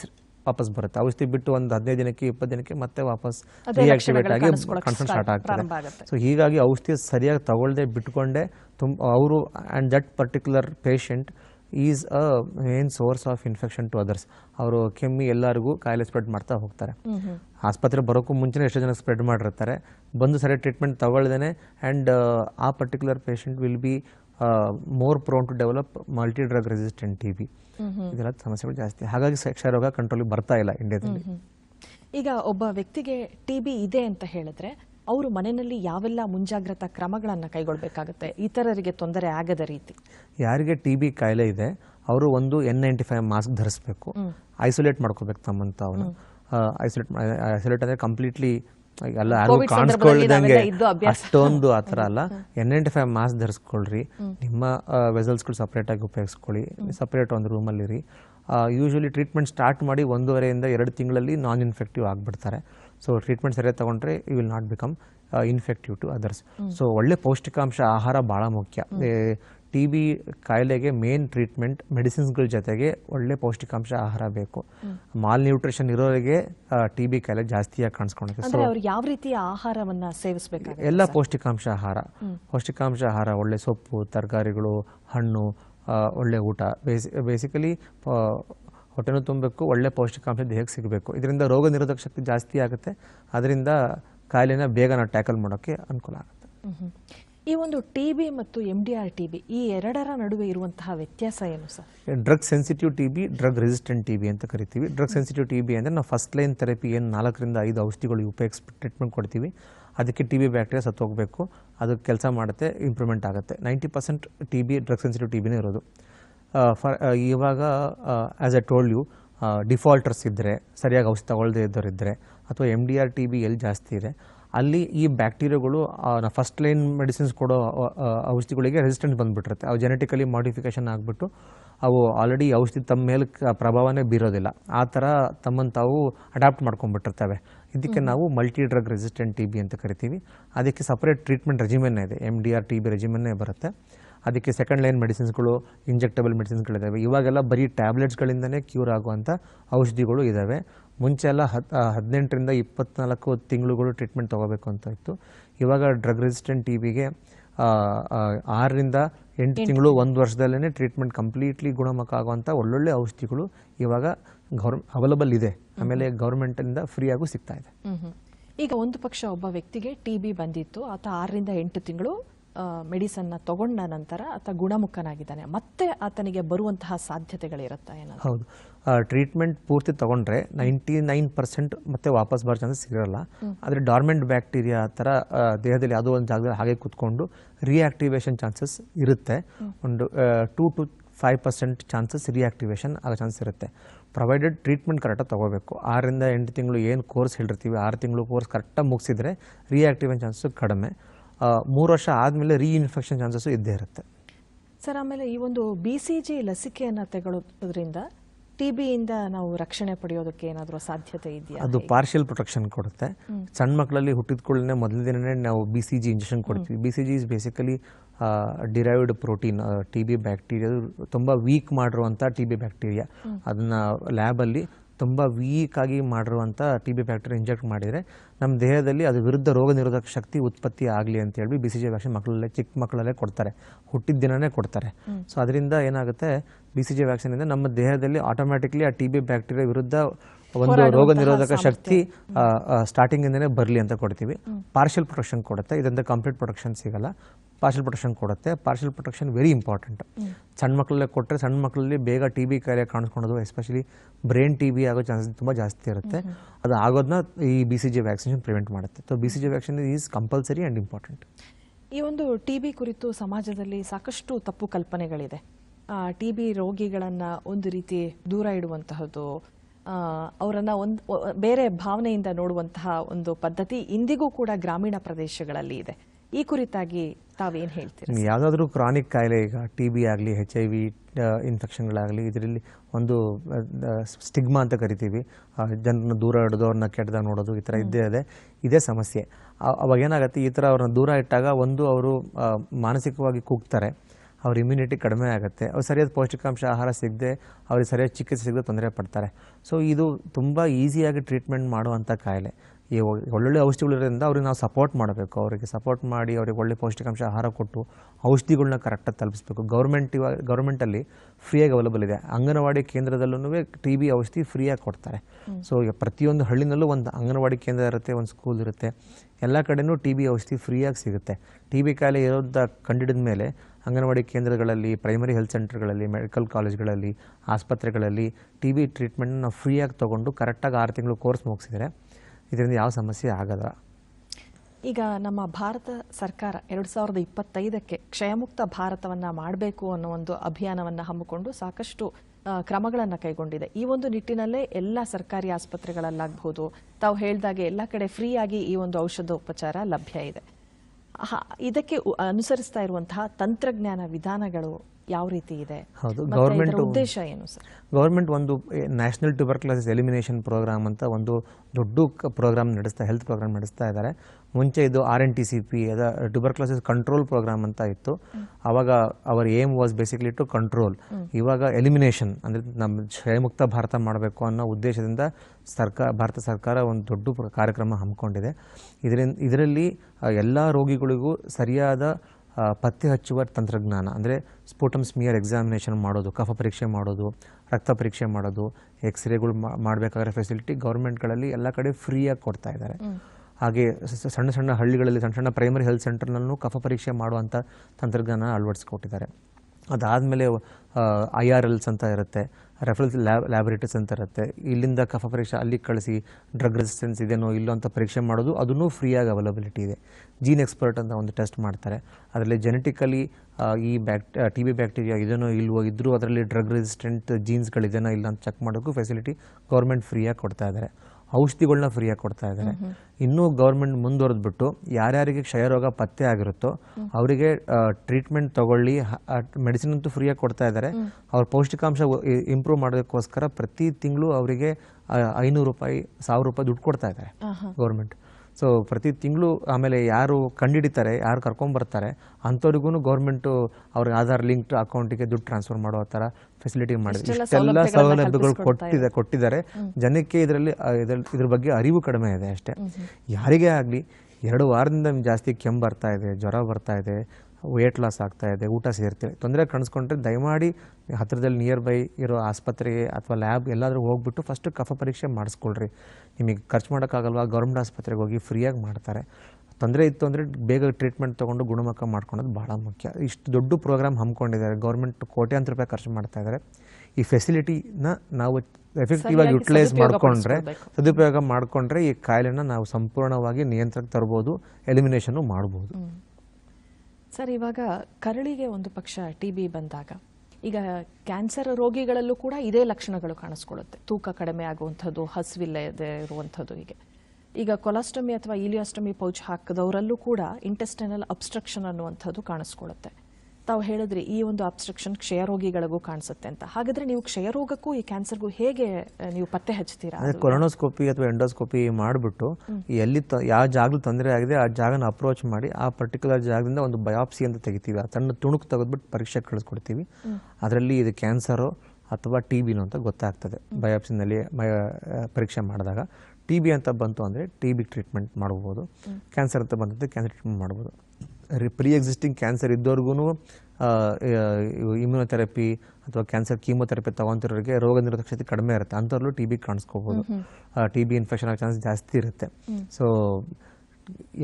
ವಾಪಸ್ ಬರುತ್ತೆ. ಔಷಧಿ ಬಿಟ್ಟು ಒಂದು ಹದಿನೈದು ದಿನಕ್ಕೆ ಇಪ್ಪತ್ತು ದಿನಕ್ಕೆ ಮತ್ತೆ ವಾಪಸ್ ರಿಯಾಕ್ಟಿವೇಟ್ ಆಗಿ
ಕಾಣಿಸ್ಕೊಳಕ್ಕೆ
ಸ್ಟಾರ್ಟ್ ಆಗ್ತದೆ. ಸೊ ಹೀಗಾಗಿ ಔಷಧಿ ಸರಿಯಾಗಿ ತಗೊಳ್ಳದೆ ಬಿಟ್ಕೊಂಡೆ ತುಂಬ ಅವರು and that particular patient is a main source of infection to others ಅವರು ಕೆಮ್ಮಿ ಎಲ್ಲರಿಗೂ ಕಾಯಿಲೆ ಸ್ಪ್ರೆಡ್ ಮಾಡ್ತಾ ಹೋಗ್ತಾರೆ. ಆಸ್ಪತ್ರೆ ಬರೋಕ್ಕೂ ಮುಂಚೆನೇ ಎಷ್ಟೋ ಜನ ಸ್ಪ್ರೆಡ್ ಮಾಡಿರ್ತಾರೆ. ಬಂದು ಸರಿ ಟ್ರೀಟ್ಮೆಂಟ್ ತಗೊಳ್ದೇನೆ ಆ್ಯಂಡ್ ಆ particular patient will be more prone to develop multi drug resistant T B ಇದೆಲ್ಲ ಸಮಸ್ಯೆಗಳು ಜಾಸ್ತಿ. ಹಾಗಾಗಿ ಕ್ಷಯ ಕ್ಷಯರೋಗ ಕಂಟ್ರೋಲ್ ಬರ್ತಾ ಇಲ್ಲ ಇಂಡಿಯಾದಲ್ಲಿ
ಈಗ ಒಬ್ಬ ವ್ಯಕ್ತಿಗೆ ಟಿ ಬಿ ಇದೆ ಅಂತ ಹೇಳಿದ್ರೆ ಅವರು ಮನೆಯಲ್ಲಿ ಯಾವೆಲ್ಲ ಮುಂಜಾಗ್ರತಾ ಕ್ರಮಗಳನ್ನು ಕೈಗೊಳ್ಬೇಕಾಗುತ್ತೆ? ಇತರರಿಗೆ ತೊಂದರೆ ಆಗದ ರೀತಿ.
ಯಾರಿಗೆ ಟಿ ಬಿ ಕಾಯಿಲೆ ಇದೆ ಅವರು ಒಂದು ಎನ್ ನೈಂಟಿ ಫೈವ್ ಮಾಸ್ಕ್ ಧರಿಸಬೇಕು. ಐಸೋಲೇಟ್ ಮಾಡ್ಕೋಬೇಕು ತಮ್ಮಂತ ಅವನು ಐಸೋಲೇಟ್ ಐಸೋಲೇಟ್ ಅಂದರೆ ಕಂಪ್ಲೀಟ್ಲಿ ಎಲ್ಲ ಯಾರು ಕಾಣಿಸ್ಕೊಳ್ದಂಗೆ. ಅಷ್ಟೊಂದು ಆ ಥರ ಅಲ್ಲ. ಎನ್ ನೈಂಟಿ ಫೈವ್ ಮಾಸ್ಕ್ ಧರಿಸ್ಕೊಳ್ರಿ. ನಿಮ್ಮ ವೆಸಲ್ಸ್ಗಳು ಸಪ್ರೇಟಾಗಿ ಉಪಯೋಗಿಸ್ಕೊಳ್ಳಿ. ಸಪ್ರೇಟ್ ಒಂದು ರೂಮಲ್ಲಿರಿ ಯೂಶ್ವಲಿ ಟ್ರೀಟ್ಮೆಂಟ್ ಸ್ಟಾರ್ಟ್ ಮಾಡಿ ಒಂದೂವರೆಯಿಂದ ಎರಡು ತಿಂಗಳಲ್ಲಿ ನಾನ್ ಇನ್ಫೆಕ್ಟಿವ್ ಆಗಿಬಿಡ್ತಾರೆ. ಸೊ ಟ್ರೀಟ್ಮೆಂಟ್ ಸರಿಯಾಗಿ ತಗೊಂಡ್ರೆ you will not become infective to others so ಒಳ್ಳೆ ಪೌಷ್ಟಿಕಾಂಶ ಆಹಾರ ಭಾಳ ಮುಖ್ಯ. ಟಿ ಬಿ ಕಾಯಿಲೆಗೆ ಮೇನ್ ಟ್ರೀಟ್ಮೆಂಟ್ ಮೆಡಿಸಿನ್ಸ್ಗಳ ಜೊತೆಗೆ ಒಳ್ಳೆ ಪೌಷ್ಟಿಕಾಂಶ ಆಹಾರ ಬೇಕು. ಮಾಲ್ ನ್ಯೂಟ್ರಿಷನ್ ಇರೋರಿಗೆ ಟಿ ಬಿ ಕಾಯಿಲೆ ಜಾಸ್ತಿಯಾಗಿ ಕಾಣಿಸ್ಕೊಂಡಿದೆ
ಯಾವ ರೀತಿಯ ಆಹಾರವನ್ನ ಸೇವಿಸಬೇಕು
ಎಲ್ಲ ಪೌಷ್ಟಿಕಾಂಶ ಆಹಾರ. ಪೌಷ್ಟಿಕಾಂಶ ಆಹಾರ ಒಳ್ಳೆ ಸೊಪ್ಪು ತರಕಾರಿಗಳು ಹಣ್ಣು ಒಳ್ಳೆ ಊಟ. ಬೇಸಿ ಬೇಸಿಕಲಿ ಹೊಟ್ಟೆನೂ ತುಂಬಬೇಕು ಒಳ್ಳೆ ಪೌಷ್ಟಿಕಾಂಶ ದೇಹಕ್ಕೆ ಸಿಗಬೇಕು. ಇದರಿಂದ ರೋಗ ನಿರೋಧಕ ಶಕ್ತಿ ಜಾಸ್ತಿ ಆಗುತ್ತೆ. ಅದರಿಂದ ಕಾಯಿಲೆನ ಬೇಗ ನಾವು ಟ್ಯಾಕಲ್ ಮಾಡೋಕ್ಕೆ ಅನುಕೂಲ ಆಗುತ್ತೆ.
ಈ ಒಂದು ಟಿ ಬಿ ಮತ್ತು M D R T B ಈ ಎರಡರ ನಡುವೆ ಇರುವಂತಹ ವ್ಯತ್ಯಾಸ ಏನು sir?
Drug sensitive T B drug resistant T B ಅಂತ ಕರಿತೀವಿ. ಡ್ರಗ್ ಸೆನ್ಸಿಟಿವ್ ಟಿ ಬಿ ಅಂದರೆ ನಾವು ಫಸ್ಟ್ ಲೈನ್ ಥೆರಪಿ ಏನು ನಾಲ್ಕರಿಂದ ಐದು ಔಷಧಿಗಳು ಉಪಯೋಗಿಸಿ ಟ್ರೀಟ್ಮೆಂಟ್ ಕೊಡ್ತೀವಿ. ಅದಕ್ಕೆ ಟಿ ಬಿ ಬ್ಯಾಕ್ಟೀರಿಯಾ ಸತ್ತೋಗಬೇಕು. ಅದು ಕೆಲಸ ಮಾಡುತ್ತೆ ಇಂಪ್ರೂವ್ಮೆಂಟ್ ಆಗುತ್ತೆ. Ninety percent T B drug sensitive T ಬಿನೇ ಇರೋದು. ಫಾರ್ ಇವಾಗ as I told you defaulters ಇದ್ದರೆ ಸರಿಯಾಗಿ ಔಷಧಿ ತಗೊಳ್ಳದೇ ಇದ್ದವರಿದ್ದರೆ ಅಥವಾ M D R T B ಎಲ್ಲಿ ಜಾಸ್ತಿ ಇದೆ ಅಲ್ಲಿ ಈ ಬ್ಯಾಕ್ಟೀರಿಯಾಗಳು ಫಸ್ಟ್ ಲೈನ್ ಮೆಡಿಸಿನ್ಸ್ ಕೊಡೋ ಔಷಧಿಗಳಿಗೆ ರೆಸಿಸ್ಟೆಂಟ್ ಬಂದುಬಿಟ್ಟಿರುತ್ತೆ. ಅವು ಜೆನೆಟಿಕಲಿ ಮಾಡಿಫಿಕೇಶನ್ ಆಗಿಬಿಟ್ಟು ಅವು ಆಲ್ರೆಡಿ ಔಷಧಿ ತಮ್ಮ ಮೇಲೆ ಪ್ರಭಾವನೇ ಬೀರೋದಿಲ್ಲ. ಆ ಥರ ತಮ್ಮನ್ನು ತಾವು ಅಡಾಪ್ಟ್ ಮಾಡ್ಕೊಂಡ್ಬಿಟ್ಟಿರ್ತವೆ. ಇದಕ್ಕೆ ನಾವು multi drug resistant T B ಅಂತ ಕರಿತೀವಿ. ಅದಕ್ಕೆ ಸಪ್ರೇಟ್ ಟ್ರೀಟ್ಮೆಂಟ್ ರೆಜಿಮೆನ್ನೇ ಇದೆ. M D R T B ರೆಜಿಮೆನ್ನೇ ಬರುತ್ತೆ. ಅದಕ್ಕೆ ಸೆಕೆಂಡ್ ಲೈನ್ ಮೆಡಿಸಿನ್ಸ್ಗಳು ಇಂಜೆಕ್ಟಬಲ್ ಮೆಡಿಸಿನ್ಸ್ಗಳಿದ್ದಾವೆ ಇವಾಗೆಲ್ಲ ಬರೀ ಟ್ಯಾಬ್ಲೆಟ್ಸ್ಗಳಿಂದನೇ ಕ್ಯೂರ್ ಆಗುವಂಥ ಔಷಧಿಗಳು ಇದ್ದಾವೆ ಮುಂಚೆ ಎಲ್ಲ ಹತ್ತು ಹದಿನೆಂಟರಿಂದ ಇಪ್ಪತ್ತ್ನಾಲ್ಕು ತಿಂಗಳುಗಳು ಟ್ರೀಟ್ಮೆಂಟ್ ತೊಗೋಬೇಕು ಅಂತ ಇತ್ತು. ಇವಾಗ ಡ್ರಗ್ ರೆಸಿಸ್ಟೆಂಟ್ ಟಿ ಬಿಗೆ ಆರರಿಂದ ಎಂಟು ತಿಂಗಳು ಒಂದು ವರ್ಷದಲ್ಲೇ ಟ್ರೀಟ್ಮೆಂಟ್ ಕಂಪ್ಲೀಟ್ಲಿ ಗುಣಮುಖ ಆಗುವಂಥ ಒಳ್ಳೊಳ್ಳೆ ಔಷಧಿಗಳು ಇವಾಗ ಗೌರ್ ಅವೈಲಬಲ್ ಇದೆ. ಆಮೇಲೆ ಗೌರ್ಮೆಂಟಿಂದ ಫ್ರೀಯಾಗೂ ಸಿಗ್ತಾ ಇದೆ.
ಈಗ ಒಂದು ಪಕ್ಷ ಒಬ್ಬ ವ್ಯಕ್ತಿಗೆ ಟಿ ಬಿ ಬಂದಿತ್ತು. ಆತ ಆರರಿಂದ ಎಂಟು ತಿಂಗಳು ಮೆಡಿಸನ್ನ ತಗೊಂಡ ನಂತರ ಆತ ಗುಣಮುಖನಾಗಿದ್ದಾನೆ. ಮತ್ತೆ ಆತನಿಗೆ ಬರುವಂತಹ ಸಾಧ್ಯತೆಗಳಿರುತ್ತಾ ಏನೋ
ಹೌದು. ಟ್ರೀಟ್ಮೆಂಟ್ ಪೂರ್ತಿ ತಗೊಂಡ್ರೆ ನೈಂಟಿ ನೈನ್ ಪರ್ಸೆಂಟ್ ಮತ್ತೆ ವಾಪಸ್ ಬರೋ ಚಾನ್ಸಸ್ ಸಿಗಿರಲ್ಲ ಆದರೆ ಡಾರ್ಮೆಂಟ್ ಬ್ಯಾಕ್ಟೀರಿಯಾ ಆ ಥರ ದೇಹದಲ್ಲಿ ಯಾವುದೋ ಒಂದು ಜಾಗದಲ್ಲಿ ಹಾಗೆ ಕೂತ್ಕೊಂಡು ರಿಯಾಕ್ಟಿವೇಷನ್ ಚಾನ್ಸಸ್ ಇರುತ್ತೆ. ಒಂದು two to five percent chances reactivation ಆಗೋ ಚಾನ್ಸ್ ಇರುತ್ತೆ. ಪ್ರೊವೈಡೆಡ್ ಟ್ರೀಟ್ಮೆಂಟ್ ಕರೆಕ್ಟಾಗಿ ತೊಗೋಬೇಕು. ಆರರಿಂದ ಎಂಟು ತಿಂಗಳು ಏನು ಕೋರ್ಸ್ ಹೇಳಿರ್ತೀವಿ ಆರು ತಿಂಗಳು ಕೋರ್ಸ್ ಕರೆಕ್ಟಾಗಿ ಮುಗಿಸಿದ್ರೆ ರಿಯಾಕ್ಟಿವೇಶನ್ ಚಾನ್ಸಸ್ ಕಡಿಮೆ. ಮೂರು ವರ್ಷ ಆದಮೇಲೆ ರೀಇನ್ಫೆಕ್ಷನ್ ಚಾನ್ಸಸ್ ಇದ್ದೇ ಇರುತ್ತೆ.
ಸರ್ ಆಮೇಲೆ ಈ ಒಂದು ಬಿ ಸಿ ಜಿ ಲಸಿಕೆಯನ್ನು ತಗೊಳ್ಳೋದ್ರಿಂದ ಟಿ ಬಿಯಿಂದ ನಾವು ರಕ್ಷಣೆ ಪಡೆಯೋದಕ್ಕೆ ಏನಾದರೂ ಸಾಧ್ಯತೆ ಇದೆಯಾ?
ಅದು ಪಾರ್ಷಿಯಲ್ ಪ್ರೊಟೆಕ್ಷನ್ ಕೊಡುತ್ತೆ. ಸಣ್ಣ ಮಕ್ಕಳಲ್ಲಿ ಹುಟ್ಟಿದ ಕೂಡಲೇ ಮೊದಲ ದಿನನೇ ನಾವು ಬಿ ಸಿ ಜಿ ಇಂಜೆಕ್ಷನ್ ಕೊಡ್ತೀವಿ. B C G is basically derived protein T B bacteria ತುಂಬ ವೀಕ್ ಮಾಡಿರುವಂಥ ಟಿ ಬಿ ಬ್ಯಾಕ್ಟೀರಿಯಾ ಅದನ್ನು ಲ್ಯಾಬಲ್ಲಿ ತುಂಬ ವೀಕಾಗಿ ಆಗಿ ಮಾಡಿರುವಂಥ ಟಿ ಬಿ ಬ್ಯಾಕ್ಟೀರಿಯಾ ಇಂಜೆಕ್ಟ್ ಮಾಡಿದರೆ ನಮ್ಮ ದೇಹದಲ್ಲಿ ಅದು ವಿರುದ್ಧ ರೋಗ ನಿರೋಧಕ ಶಕ್ತಿ ಉತ್ಪತ್ತಿ ಆಗಲಿ ಅಂತ ಹೇಳಿ ಬಿ ಸಿ ಜಿ ವ್ಯಾಕ್ಸಿನ್ ಮಕ್ಕಳಲ್ಲೇ ಚಿಕ್ಕ ಮಕ್ಕಳಲ್ಲೇ ಕೊಡ್ತಾರೆ. ಹುಟ್ಟಿದ ದಿನನೇ ಕೊಡ್ತಾರೆ. ಸೊ ಅದರಿಂದ ಏನಾಗುತ್ತೆ? ಬಿ ಸಿ ಜಿ ವ್ಯಾಕ್ಸಿನಿಂದ ನಮ್ಮ ದೇಹದಲ್ಲಿ ಆಟೋಮ್ಯಾಟಿಕ್ಲಿ ಆ ಟಿ ಬಿ ಬ್ಯಾಕ್ಟೀರಿಯಾ ವಿರುದ್ಧ ಒಂದು ರೋಗ ನಿರೋಧಕ ಶಕ್ತಿ ಸ್ಟಾರ್ಟಿಂಗ್ ಇಂದನೇ ಬರಲಿ ಅಂತ ಕೊಡ್ತೀವಿ. ಪಾರ್ಷಿಯಲ್ ಪ್ರೊಟೆಕ್ಷನ್ ಕೊಡುತ್ತೆ. ಇದರಿಂದ ಕಂಪ್ಲೀಟ್ ಪ್ರೊಟೆಕ್ಷನ್ ಸಿಗಲ್ಲ. ಪಾರ್ಷಿಯಲ್ ಪ್ರೊಟೆಕ್ಷನ್ ಕೊಡುತ್ತೆ. ಪಾರ್ಷಲ್ ಪ್ರೊಟೆಕ್ಷನ್ ವೆರಿ ಇಂಪಾರ್ಟೆಂಟ್ ಸಣ್ಣ ಮಕ್ಕಳಲ್ಲೇ ಕೊಟ್ಟರೆ ಸಣ್ಣ ಮಕ್ಕಳಲ್ಲಿ ಬೇಗ ಟಿ ಬಿ ಕಾಯಿಲೆ ಕಾಣಿಸ್ಕೊಳೋದು ಎಸ್ಪೆಷಲಿ ಬ್ರೈನ್ ಟಿ ಬಿ ಆಗೋ ಚಾನ್ಸಸ್ ತುಂಬ ಜಾಸ್ತಿ ಇರುತ್ತೆ. ಅದು ಆಗೋದನ್ನ ಈ B C G vaccination prevent ಮಾಡುತ್ತೆ. So B C G vaccine is compulsory and important
ಈ ಒಂದು ಟಿ ಬಿ ಕುರಿತು ಸಮಾಜದಲ್ಲಿ ಸಾಕಷ್ಟು ತಪ್ಪು ಕಲ್ಪನೆಗಳಿದೆ. ಟಿ ಬಿ ರೋಗಿಗಳನ್ನು ಒಂದು ರೀತಿ ದೂರ ಇಡುವಂತಹದ್ದು ಅವರನ್ನ ಒಂದು, ಬೇರೆ ಭಾವನೆಯಿಂದ ನೋಡುವಂತಹ ಒಂದು ಪದ್ಧತಿ ಇಂದಿಗೂ ಕೂಡ ಗ್ರಾಮೀಣ ಪ್ರದೇಶಗಳಲ್ಲಿ ಇದೆ. ಈ ಕುರಿತಾಗಿ ತಾವೇನು ಹೇಳ್ತೀರಿ
ಯಾವುದಾದ್ರೂ ಕ್ರಾನಿಕ್ ಕಾಯಿಲೆ ಈಗ ಟಿ ಬಿ ಆಗಲಿ ಹೆಚ್ ಐ ವಿ ಇನ್ಫೆಕ್ಷನ್ಗಳಾಗಲಿ ಇದರಲ್ಲಿ ಒಂದು ಸ್ಟಿಗ್ಮಾ ಅಂತ ಕರಿತೀವಿ. ಜನರನ್ನ ದೂರ ಇಡೋದು ಅವ್ರನ್ನ ಕೆಟ್ಟದ ನೋಡೋದು ಈ ಥರ ಇದ್ದೇ ಇದೆ ಇದೇ ಸಮಸ್ಯೆ. ಅವಾಗ ಏನಾಗುತ್ತೆ ಈ ಥರ ಅವ್ರನ್ನ ದೂರ ಇಟ್ಟಾಗ ಒಂದು ಅವರು ಮಾನಸಿಕವಾಗಿ ಕುಗ್ತಾರೆ. ಅವ್ರ ಇಮ್ಯುನಿಟಿ ಕಡಿಮೆ ಆಗುತ್ತೆ. ಅವ್ರು ಸರಿಯಾದ ಪೌಷ್ಟಿಕಾಂಶ ಆಹಾರ ಸಿಗದೆ ಅವ್ರಿಗೆ ಸರಿಯಾದ ಚಿಕಿತ್ಸೆ ಸಿಗದೆ ತೊಂದರೆ ಪಡ್ತಾರೆ. ಸೊ ಇದು ತುಂಬ ಈಸಿಯಾಗಿ ಟ್ರೀಟ್ಮೆಂಟ್ ಮಾಡುವಂಥ ಕಾಯಿಲೆ. ಈ ಒಳ್ಳೊಳ್ಳೆ ಔಷಧಿಗಳಿರೋದ್ರಿಂದ ಅವ್ರಿಗೆ ನಾವು ಸಪೋರ್ಟ್ ಮಾಡಬೇಕು. ಅವರಿಗೆ ಸಪೋರ್ಟ್ ಮಾಡಿ ಅವ್ರಿಗೆ ಒಳ್ಳೆ ಪೌಷ್ಟಿಕಾಂಶ ಆಹಾರ ಕೊಟ್ಟು ಔಷಧಿಗಳನ್ನ ಕರೆಕ್ಟಾಗಿ ತಲುಪಿಸ್ಬೇಕು. ಗೌರ್ಮೆಂಟ್ ಇವಾಗ ಗೌರ್ಮೆಂಟಲ್ಲಿ ಫ್ರೀಯಾಗಿ ಅವೈಲಬಲ್ ಇದೆ. ಅಂಗನವಾಡಿ ಕೇಂದ್ರದಲ್ಲೂ ಟಿ ಬಿ ಔಷಧಿ ಫ್ರೀಯಾಗಿ ಕೊಡ್ತಾರೆ. ಸೊ ಈಗ ಪ್ರತಿಯೊಂದು ಹಳ್ಳಿನಲ್ಲೂ ಒಂದು ಅಂಗನವಾಡಿ ಕೇಂದ್ರ ಇರುತ್ತೆ ಒಂದು ಸ್ಕೂಲ್ ಇರುತ್ತೆ. ಎಲ್ಲ ಕಡೆಯೂ ಟಿ ಬಿ ಔಷಧಿ ಫ್ರೀಯಾಗಿ ಸಿಗುತ್ತೆ. ಟಿ ಬಿ ಕಾಯಿಲೆ ಇರೋದ ಕಂಡಿಡಿದ ಮೇಲೆ ಅಂಗನವಾಡಿ ಕೇಂದ್ರಗಳಲ್ಲಿ ಪ್ರೈಮರಿ ಹೆಲ್ತ್ ಸೆಂಟರ್ಗಳಲ್ಲಿ ಮೆಡಿಕಲ್ ಕಾಲೇಜ್ಗಳಲ್ಲಿ ಆಸ್ಪತ್ರೆಗಳಲ್ಲಿ ಟಿ ಬಿ ಟ್ರೀಟ್ಮೆಂಟ್ನ ನಾವು ಫ್ರೀಯಾಗಿ ತೊಗೊಂಡು ಕರೆಕ್ಟಾಗಿ ಆರು ತಿಂಗಳು ಕೋರ್ಸ್ ಮುಗಿಸಿದರೆ ಇದರಿಂದ ಯಾವ ಸಮಸ್ಯೆ ಆಗಲ್ಲ.
ಈಗ ನಮ್ಮ ಭಾರತ ಸರ್ಕಾರ ಎರಡು ಸಾವಿರದ ಇಪ್ಪತ್ತೈದಕ್ಕೆ ಕ್ಷಯಮುಕ್ತ ಭಾರತವನ್ನ ಮಾಡಬೇಕು ಅನ್ನೋ ಒಂದು ಅಭಿಯಾನವನ್ನ ಹಮ್ಮಿಕೊಂಡು ಸಾಕಷ್ಟು ಕ್ರಮಗಳನ್ನು ಕೈಗೊಂಡಿದೆ. ಈ ಒಂದು ನಿಟ್ಟಿನಲ್ಲೇ ಎಲ್ಲ ಸರ್ಕಾರಿ ಆಸ್ಪತ್ರೆಗಳಲ್ಲಾಗಬಹುದು ತಾವು ಹೇಳಿದಾಗೆ ಎಲ್ಲ ಕಡೆ ಫ್ರೀಯಾಗಿ ಈ ಒಂದು ಔಷಧ ಉಪಚಾರ ಲಭ್ಯ ಇದೆ. ಇದಕ್ಕೆ ಅನುಸರಿಸ್ತಾ ಇರುವಂತಹ ತಂತ್ರಜ್ಞಾನ ವಿಧಾನಗಳು ಯಾವ ರೀತಿ ಇದೆ?
ಹೌದು ಗೌರ್ಮೆಂಟ್
ಉದ್ದೇಶ ಏನು ಸರ್?
ಗೌರ್ಮೆಂಟ್ ಒಂದು ನ್ಯಾಷನಲ್ ಟ್ಯೂಬರ್ಕ್ಲೋಸಿಸ್ ಎಲಿಮಿನೇಷನ್ ಪ್ರೋಗ್ರಾಮ್ ಅಂತ ಒಂದು ದೊಡ್ಡ ಪ್ರೋಗ್ರಾಮ್ ನಡೆಸ್ತಾ ಹೆಲ್ತ್ ಪ್ರೋಗ್ರಾಮ್ ನಡೆಸ್ತಾ ಇದ್ದಾರೆ. ಮುಂಚೆ ಇದು R N T C P ಅದ ಟ್ಯೂಬರ್ಕ್ಲೋಸಿಸ್ ಕಂಟ್ರೋಲ್ ಪ್ರೋಗ್ರಾಮ್ ಅಂತ ಇತ್ತು. ಅವಾಗ our aim was basically to control ಇವಾಗ ಎಲಿಮಿನೇಷನ್ ಅಂದರೆ ನಮ್ಮ ಕ್ಷಯಮುಕ್ತ ಭಾರತ ಮಾಡಬೇಕು ಅನ್ನೋ ಉದ್ದೇಶದಿಂದ ಸರ್ಕಾರ ಭಾರತ ಸರ್ಕಾರ ಒಂದು ದೊಡ್ಡ ಪ್ರ- ಕಾರ್ಯಕ್ರಮ ಹಮ್ಮಿಕೊಂಡಿದೆ. ಇದರಿಂದ ಇದರಲ್ಲಿ ಎಲ್ಲ ರೋಗಿಗಳಿಗೂ ಸರಿಯಾದ ಪತ್ತೆ ಹಚ್ಚುವ ತಂತ್ರಜ್ಞಾನ ಅಂದರೆ ಸ್ಪೋಟಮ್ ಸ್ಮಿಯರ್ ಎಕ್ಸಾಮಿನೇಷನ್ ಮಾಡೋದು ಕಫ ಪರೀಕ್ಷೆ ಮಾಡೋದು ರಕ್ತ ಪರೀಕ್ಷೆ ಮಾಡೋದು ಎಕ್ಸ್ರೇಗಳು ಮಾಡಬೇಕಾದ್ರೆ ಫೆಸಿಲಿಟಿ ಗೌರ್ಮೆಂಟ್ಗಳಲ್ಲಿ ಎಲ್ಲ ಕಡೆ ಫ್ರೀಯಾಗಿ ಕೊಡ್ತಾ ಇದ್ದಾರೆ. ಹಾಗೆ ಸಣ್ಣ ಸಣ್ಣ ಹಳ್ಳಿಗಳಲ್ಲಿ ಸಣ್ಣ ಸಣ್ಣ ಪ್ರೈಮರಿ ಹೆಲ್ತ್ ಸೆಂಟರ್ನಲ್ಲೂ ಕಫ ಪರೀಕ್ಷೆ ಮಾಡುವಂಥ ತಂತ್ರಜ್ಞಾನ ಅಳವಡಿಸ್ಕೊಟ್ಟಿದ್ದಾರೆ. ಅದಾದಮೇಲೆ ಐ ಆರ್ ಎಲ್ಸ್ ಅಂತ ಇರುತ್ತೆ. ರೆಫರೆನ್ಸ್ ಲ್ಯಾಬ್ ಲ್ಯಾಬೊರೇಟರೀಸ್ ಅಂತ ಇರುತ್ತೆ. ಇಲ್ಲಿಂದ ಕಫ ಪರೀಕ್ಷೆ ಅಲ್ಲಿಗೆ ಕಳಿಸಿ ಡ್ರಗ್ ರೆಸಿಸ್ಟೆನ್ಸ್ ಇದೆಯೋ ಇಲ್ಲೋ ಅಂತ ಪರೀಕ್ಷೆ ಮಾಡೋದು ಅದನ್ನೂ ಫ್ರೀಯಾಗಿ ಅವೈಲಬಿಲಿಟಿ ಇದೆ. ಜೀನ್ ಎಕ್ಸ್ಪರ್ಟ್ ಅಂತ ಒಂದು ಟೆಸ್ಟ್ ಮಾಡ್ತಾರೆ. ಅದರಲ್ಲಿ ಜೆನೆಟಿಕಲಿ ಈ ಬ್ಯಾಕ್ ಟಿ ಬಿ ಬ್ಯಾಕ್ಟೀರಿಯಾ ಇದೆಯೋ ಇಲ್ವೋ ಇದ್ದರೂ ಅದರಲ್ಲಿ ಡ್ರಗ್ ರೆಸಿಸ್ಟೆಂಟ್ ಜೀನ್ಸ್ಗಳಿದೆಯೋ ಇಲ್ಲ ಅಂತ ಚೆಕ್ ಮಾಡೋಕ್ಕೂ ಫೆಸಿಲಿಟಿ ಗೌರ್ಮೆಂಟ್ ಫ್ರೀಯಾಗಿ ಕೊಡ್ತಾ ಇದ್ದಾರೆ. ಔಷಧಿಗಳನ್ನ ಫ್ರೀಯಾಗಿ ಕೊಡ್ತಾ ಇದ್ದಾರೆ. ಇನ್ನೂ ಗೌರ್ಮೆಂಟ್ ಮುಂದುವರೆದ್ಬಿಟ್ಟು ಯಾರ್ಯಾರಿಗೆ ಕ್ಷಯರೋಗ ಪತ್ತೆ ಆಗಿರುತ್ತೋ ಅವರಿಗೆ ಟ್ರೀಟ್ಮೆಂಟ್ ತಗೊಳ್ಳಿ ಮೆಡಿಸಿನ್ ಅಂತೂ ಫ್ರೀಯಾಗಿ ಕೊಡ್ತಾ ಇದ್ದಾರೆ. ಅವ್ರ ಪೌಷ್ಟಿಕಾಂಶ ಇಂಪ್ರೂವ್ ಮಾಡೋದಕ್ಕೋಸ್ಕರ ಪ್ರತಿ ತಿಂಗಳು ಅವರಿಗೆ ಐನೂರು ರೂಪಾಯಿ ಸಾವಿರ ರೂಪಾಯಿ ದುಡ್ಡು ಕೊಡ್ತಾ ಇದ್ದಾರೆ ಗೌರ್ಮೆಂಟ್. ಸೊ ಪ್ರತಿ ತಿಂಗಳು ಆಮೇಲೆ ಯಾರು ಕಂಡಿಡಿತಾರೆ ಯಾರು ಕರ್ಕೊಂಬರ್ತಾರೆ ಅಂಥವ್ರಿಗೂ ಗೌರ್ಮೆಂಟು ಅವ್ರಿಗೆ ಆಧಾರ್ ಲಿಂಕ್ಡ್ ಅಕೌಂಟಿಗೆ ದುಡ್ಡು ಟ್ರಾನ್ಸ್ಫರ್ ಮಾಡೋ ಥರ ಫೆಸಿಲಿಟಿ ಮಾಡಿದೆ.
ಇಷ್ಟೆಲ್ಲ
ಇಷ್ಟೆಲ್ಲ ಸೌಲಭ್ಯಗಳು ಕೊಟ್ಟಿದೆ ಕೊಟ್ಟಿದ್ದಾರೆ. ಜನಕ್ಕೆ ಇದರಲ್ಲಿ ಇದ್ರ ಬಗ್ಗೆ ಅರಿವು ಕಡಿಮೆ ಇದೆ ಅಷ್ಟೇ. ಯಾರಿಗೇ ಆಗಲಿ ಎರಡು ವಾರದಿಂದ ಜಾಸ್ತಿ ಕೆಮ್ಮು ಬರ್ತಾ ಇದೆ ಜ್ವರ ಬರ್ತಾ ಇದೆ ವೇಟ್ ಲಾಸ್ ಆಗ್ತಾ ಇದೆ ಊಟ ಸೇರ್ತೀವಿ. ತೊಂದರೆ ಕಾಣಿಸ್ಕೊಂಡ್ರೆ ದಯಮಾಡಿ ಹತ್ತಿರದಲ್ಲಿ ನಿಯರ್ ಬೈ ಇರೋ ಆಸ್ಪತ್ರೆಗೆ ಅಥವಾ ಲ್ಯಾಬ್ ಎಲ್ಲಾದರೂ ಹೋಗ್ಬಿಟ್ಟು ಫಸ್ಟ್ ಕಫ ಪರೀಕ್ಷೆ ಮಾಡಿಸ್ಕೊಳ್ರಿ. ನಿಮಗೆ ಖರ್ಚು ಮಾಡೋಕ್ಕಾಗಲ್ವಾ ಗೌರ್ಮೆಂಟ್ ಆಸ್ಪತ್ರೆಗೆ ಹೋಗಿ ಫ್ರೀಯಾಗಿ ಮಾಡ್ತಾರೆ. ತೊಂದರೆ ಇತ್ತು ಅಂದರೆ ಬೇಗ ಟ್ರೀಟ್ಮೆಂಟ್ ತೊಗೊಂಡು ಗುಣಮುಖ ಮಾಡ್ಕೊಳೋದು ಭಾಳ ಮುಖ್ಯ. ಇಷ್ಟು ದೊಡ್ಡ ಪ್ರೋಗ್ರಾಮ್ ಹಮ್ಮಿಕೊಂಡಿದ್ದಾರೆ. ಗೌರ್ಮೆಂಟ್ ಕೋಟ್ಯಾಂತರ ರೂಪಾಯಿ ಖರ್ಚು ಮಾಡ್ತಾ ಇದ್ದಾರೆ. ಈ ಫೆಸಿಲಿಟಿನ ನಾವು ಎಫೆಕ್ಟಿವ್ ಆಗಿ ಯುಟಿಲೈಸ್ ಮಾಡಿಕೊಂಡ್ರೆ ಸದುಪಯೋಗ ಮಾಡಿಕೊಂಡ್ರೆ ಈ ಕಾಯಿಲೆನ ನಾವು ಸಂಪೂರ್ಣವಾಗಿ ನಿಯಂತ್ರಣಕ್ಕೆ ತರ್ಬೋದು ಎಲಿಮಿನೇಷನ್ನು ಮಾಡ್ಬೋದು.
ಸರ್, ಇವಾಗ ಕರಳಿಗೆ ಒಂದು ಪಕ್ಷ ಟಿ ಬಿ ಬಂದಾಗ, ಈಗ ಕ್ಯಾನ್ಸರ್ ರೋಗಿಗಳಲ್ಲೂ ಕೂಡ ಇದೇ ಲಕ್ಷಣಗಳು ಕಾಣಿಸ್ಕೊಳ್ಳುತ್ತೆ. ತೂಕ ಕಡಿಮೆ ಆಗುವಂಥದ್ದು, ಹಸಿವಿಲ್ಲದೆ ಇರುವಂಥದ್ದು ಹೀಗೆ. ಈಗ ಕೊಲಾಸ್ಟಮಿ ಅಥವಾ ಇಲಿಯಾಸ್ಟಮಿ ಪೌಚ್ ಹಾಕದವರಲ್ಲೂ ಕೂಡ ಇಂಟೆಸ್ಟೈನಲ್ ಅಬ್ಸ್ಟ್ರಕ್ಷನ್ ಅನ್ನುವಂಥದ್ದು ಕಾಣಿಸ್ಕೊಳ್ಳುತ್ತೆ. ತಾವು ಹೇಳಿದ್ರಿ ಈ ಒಂದು ಅಬ್ಸ್ಟ್ರಕ್ಷನ್ ಕ್ಷಯರೋಗಿಗಳಿಗೂ ಕಾಣಿಸುತ್ತೆ ಅಂತ. ಹಾಗಾದ್ರೆ ನೀವು ಕ್ಷಯರೋಗಕ್ಕೂ ಈ ಕ್ಯಾನ್ಸರ್ಗೂ ಹೇಗೆ ನೀವು ಪತ್ತೆ ಹಚ್ತೀರಾ
ಅದೇ ಕೊರೋನೋಸ್ಕೋಪಿ ಅಥವಾ ಎಂಡೋಸ್ಕೋಪಿ ಮಾಡಿಬಿಟ್ಟು ಎಲ್ಲಿ ತ- ಯಾವ ಜಾಗದಲ್ಲಿ ತೊಂದರೆ ಆಗಿದೆ ಆ ಜಾಗನ ಅಪ್ರೋಚ್ ಮಾಡಿ ಆ ಪರ್ಟಿಕ್ಯುಲರ್ ಜಾಗದಿಂದ ಒಂದು ಬಯಾಪ್ಸಿ ಅಂತ ತೆಗಿತೀವಿ. ಆ ಸಣ್ಣ ತುಣುಕು ತೆಗೆದ್ಬಿಟ್ಟು ಪರೀಕ್ಷೆ ಕಳಿಸ್ಕೊಡ್ತೀವಿ. ಅದರಲ್ಲಿ ಇದು ಕ್ಯಾನ್ಸರು ಅಥವಾ ಟಿ ಬಿನೋ ಅಂತ ಗೊತ್ತಾಗ್ತದೆ. ಬಯಾಪ್ಸಿನಲ್ಲಿ ಬಯ ಪರೀಕ್ಷೆ ಮಾಡಿದಾಗ. ಟಿ ಬಿ ಅಂತ ಬಂತು ಅಂದರೆ ಟಿ ಬಿ ಟ್ರೀಟ್ಮೆಂಟ್ ಮಾಡ್ಬೋದು. ಕ್ಯಾನ್ಸರ್ ಅಂತ ಬಂತಂದರೆ ಕ್ಯಾನ್ಸರ್ ಟ್ರೀಟ್ಮೆಂಟ್ ಮಾಡ್ಬೋದು. ಪ್ರೀ ಎಕ್ಸಿಸ್ಟಿಂಗ್ ಕ್ಯಾನ್ಸರ್ ಇದ್ದವ್ರಿಗೂ ಇಮ್ಯುನೋಥೆರಪಿ ಅಥವಾ ಕ್ಯಾನ್ಸರ್ ಕೀಮೋಥೆರಪಿ ತಗೊಂತಿರೋರಿಗೆ ರೋಗ ನಿರೋಧಕ ಶಕ್ತಿ ಕಡಿಮೆ ಇರುತ್ತೆ. ಅಂಥವ್ರಲ್ಲೂ ಟಿ ಬಿ ಕಾಣಿಸ್ಕೋಬೋದು. ಟಿ ಬಿ ಇನ್ಫೆಕ್ಷನ್ ಆಗೋ ಚಾನ್ಸ್ ಜಾಸ್ತಿ ಇರುತ್ತೆ. ಸೊ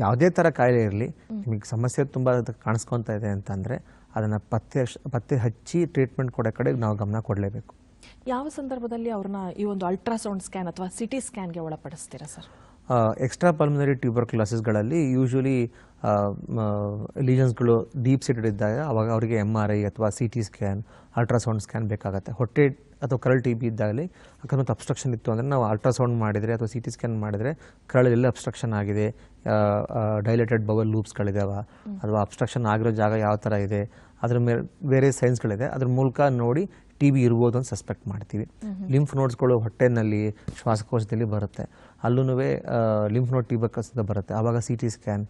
ಯಾವುದೇ ಥರ ಕಾಯಿಲೆ ಇರಲಿ ನಿಮಗೆ ಸಮಸ್ಯೆ ತುಂಬ ಕಾಣಿಸ್ಕೊತಾ ಇದೆ ಅಂತಂದರೆ ಅದನ್ನು ಪತ್ತೆ ಪತ್ತೆ ಹಚ್ಚಿ ಟ್ರೀಟ್ಮೆಂಟ್ ಕೊಡೋ ಕಡೆ ನಾವು ಗಮನ ಕೊಡಲೇಬೇಕು.
ಯಾವ ಸಂದರ್ಭದಲ್ಲಿ ಅವ್ರನ್ನ ಈ ಒಂದು ಅಲ್ಟ್ರಾಸೌಂಡ್ ಸ್ಕ್ಯಾನ್ ಅಥವಾ ಸಿಟಿ ಸ್ಕ್ಯಾನ್ಗೆ ಒಳಪಡಿಸ್ತೀರಾ ಸರ್?
ಎಕ್ಸ್ಟ್ರಾ ಪಲ್ಮನರಿ ಟ್ಯೂಬರ್ಕ್ಲಾಸಿಸ್ಗಳಲ್ಲಿ ಯೂಶ್ವಲಿ ಲೀಜನ್ಸ್ಗಳು ಡೀಪ್ ಸೀಟೆಡ್ ಇದ್ದಾಗ ಅವಾಗ ಅವರಿಗೆ ಎಂ ಆರ್ ಐ ಅಥವಾ C T scan ultrasound scan ಬೇಕಾಗುತ್ತೆ. ಹೊಟ್ಟೆ ಅಥವಾ ಕರಳು ಟಿ ಬಿ ಇದ್ದಾಗಲಿ ಅಕಸ್ಮಾತ್ ಅಬ್ಸ್ಟ್ರಕ್ಷನ್ ಇತ್ತು ಅಂದರೆ ನಾವು ಅಲ್ಟ್ರಾಸೌಂಡ್ ಮಾಡಿದರೆ ಅಥವಾ ಸಿ ಟಿ ಸ್ಕ್ಯಾನ್ ಮಾಡಿದರೆ ಕರಳಲ್ಲಿ ಅಬ್ಸ್ಟ್ರಕ್ಷನ್ ಆಗಿದೆ. ಡೈಲೇಟೆಡ್ ಬವಲ್ ಲೂಪ್ಸ್ಗಳಿದಾವ ಅಥವಾ ಅಬ್ಸ್ಟ್ರಕ್ಷನ್ ಆಗಿರೋ ಜಾಗ ಯಾವ ಥರ ಇದೆ. ಅದ್ರ ಮೇಲೆ ಬೇರೆ ಸೈನ್ಸ್ಗಳಿದೆ ಅದ್ರ ಮೂಲಕ ನೋಡಿ ಟಿ ಬಿ ಇರ್ಬೋದು ಅಂತ ಸಸ್ಪೆಕ್ಟ್ ಮಾಡ್ತೀವಿ. ಲಿಂಫ್ ನೋಡ್ಸ್ಗಳು ಹೊಟ್ಟೆನಲ್ಲಿ ಶ್ವಾಸಕೋಶದಲ್ಲಿ ಬರುತ್ತೆ. ಅಲ್ಲೂ ಲಿಂಫ್ ನೋಡ್ ಟ್ಯೂಬರ್ಕಸ್ ಅಂತ ಬರುತ್ತೆ. ಆವಾಗ ಸಿ ಟಿ ಸ್ಕ್ಯಾನ್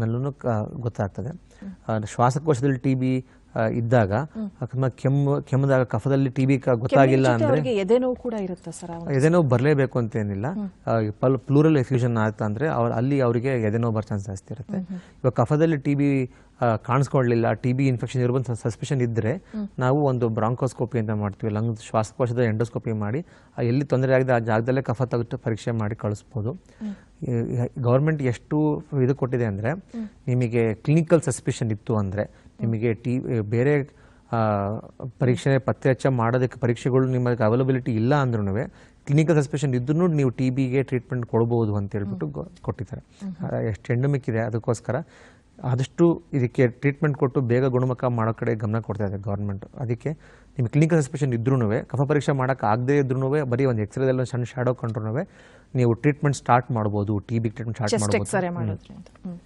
ನಲ್ಲೂ ಗೊತ್ತಾಗ್ತದೆ. ಶ್ವಾಸಕೋಶದಲ್ಲಿ ಟಿ ಬಿ ಇದ್ದಾಗ ಅಕಸ್ಮಾತ್ ಕೆಮ್ಮು ಕೆಮ್ಮದಾಗ ಕಫದಲ್ಲಿ ಟಿ ಬಿ ಗೊತ್ತಾಗಿಲ್ಲ ಅಂದ್ರೆ
ಎದೆನೋವು ಎದೆ ಕೂಡ ಇರುತ್ತಾ ಸರ್
ಎದೆನೋವು ಬರಲೇಬೇಕು ಅಂತ ಏನಿಲ್ಲ. ಪಲ್ ಪ್ಲೂರಲ್ ಎಫ್ಯೂಷನ್ ಆಯ್ತು ಅಂದ್ರೆ ಅವ್ರ ಅಲ್ಲಿ ಅವರಿಗೆ ಎದೆನೋ ಬರೋ ಚಾನ್ಸ್ ಜಾಸ್ತಿ ಇರುತ್ತೆ. ಇವಾಗ ಕಫದಲ್ಲಿ ಟಿ ಬಿ ಕಾಣಿಸ್ಕೊಳ್ಳಿಲ್ಲ ಟಿ ಬಿ ಇನ್ಫೆಕ್ಷನ್ ಇರುವಂತ ಸಸ್ಪೆಷನ್ ಇದ್ರೆ ನಾವು ಒಂದು ಬ್ರಾಂಕೋಸ್ಕೋಪಿ ಅಂತ ಮಾಡ್ತೀವಿ ಲಂಗ್ ಶ್ವಾಸಕೋಶದ ಎಂಡೋಸ್ಕೋಪಿ ಮಾಡಿ ಎಲ್ಲಿ ತೊಂದರೆ ಆಗಿದೆ ಆ ಜಾಗದಲ್ಲೇ ಕಫ ತೆಗೆದು ಪರೀಕ್ಷೆ ಮಾಡಿ ಕಳಿಸ್ಬೋದು. ಗೌರ್ಮೆಂಟ್ ಎಷ್ಟು ಇದು ಕೊಟ್ಟಿದೆ ಅಂದರೆ ನಿಮಗೆ ಕ್ಲಿನಿಕಲ್ ಸಸ್ಪೆಷನ್ ಇತ್ತು ಅಂದ್ರೆ ನಿಮಗೆ ಟಿ ಬೇರೆ ಪರೀಕ್ಷೆ ಪತ್ತೆ ಹಚ್ಚ ಮಾಡೋದಕ್ಕೆ ಪರೀಕ್ಷೆಗಳು ನಿಮಗೆ ಅವೈಲಬಿಲಿಟಿ ಇಲ್ಲ ಅಂದ್ರೂ ಕ್ಲಿನಿಕಲ್ ಸಸ್ಪೆಷನ್ ಇದ್ರೂ ನೀವು ಟಿ ಬಿಗೆ ಟ್ರೀಟ್ಮೆಂಟ್ ಕೊಡ್ಬೋದು ಅಂತ ಹೇಳ್ಬಿಟ್ಟು ಕೊಟ್ಟಿದ್ದಾರೆ. ಎಷ್ಟು ಎಂಡಮಿಕ್ ಇದೆ ಅದಕ್ಕೋಸ್ಕರ. ಆದಷ್ಟು ಇದಕ್ಕೆ ಟ್ರೀಟ್ಮೆಂಟ್ ಕೊಟ್ಟು ಬೇಗ ಗುಣಮುಖ ಮಾಡೋ ಕಡೆ ಗಮನ ಕೊಡ್ತಾ ಇದೆ ಗೌರ್ಮೆಂಟ್ ಅದಕ್ಕೆ ನಿಮಗೆ ಕ್ಲಿನಿಕಲ್ ಸಸ್ಪೆಷನ್ ಇದ್ರೂ ಕಫ ಪರೀಕ್ಷೆ ಮಾಡೋಕೆ ಆಗದೇ ಇದ್ರೂ ಬರೀ ಒಂದು ಎಕ್ಸ್ರೇದಲ್ಲಿ ಸಣ್ಣ ಶ್ಯಾಡೋ ಕಂಡ್ರೂ ನೀವು ಟ್ರೀಟ್ಮೆಂಟ್ ಸ್ಟಾರ್ಟ್ ಮಾಡ್ಬೋದು ಟಿ ಬಿ ಟ್ರೀಟ್ಮೆಂಟ್ ಸ್ಟಾರ್ಟ್ ಮಾಡ್ಬೋದು.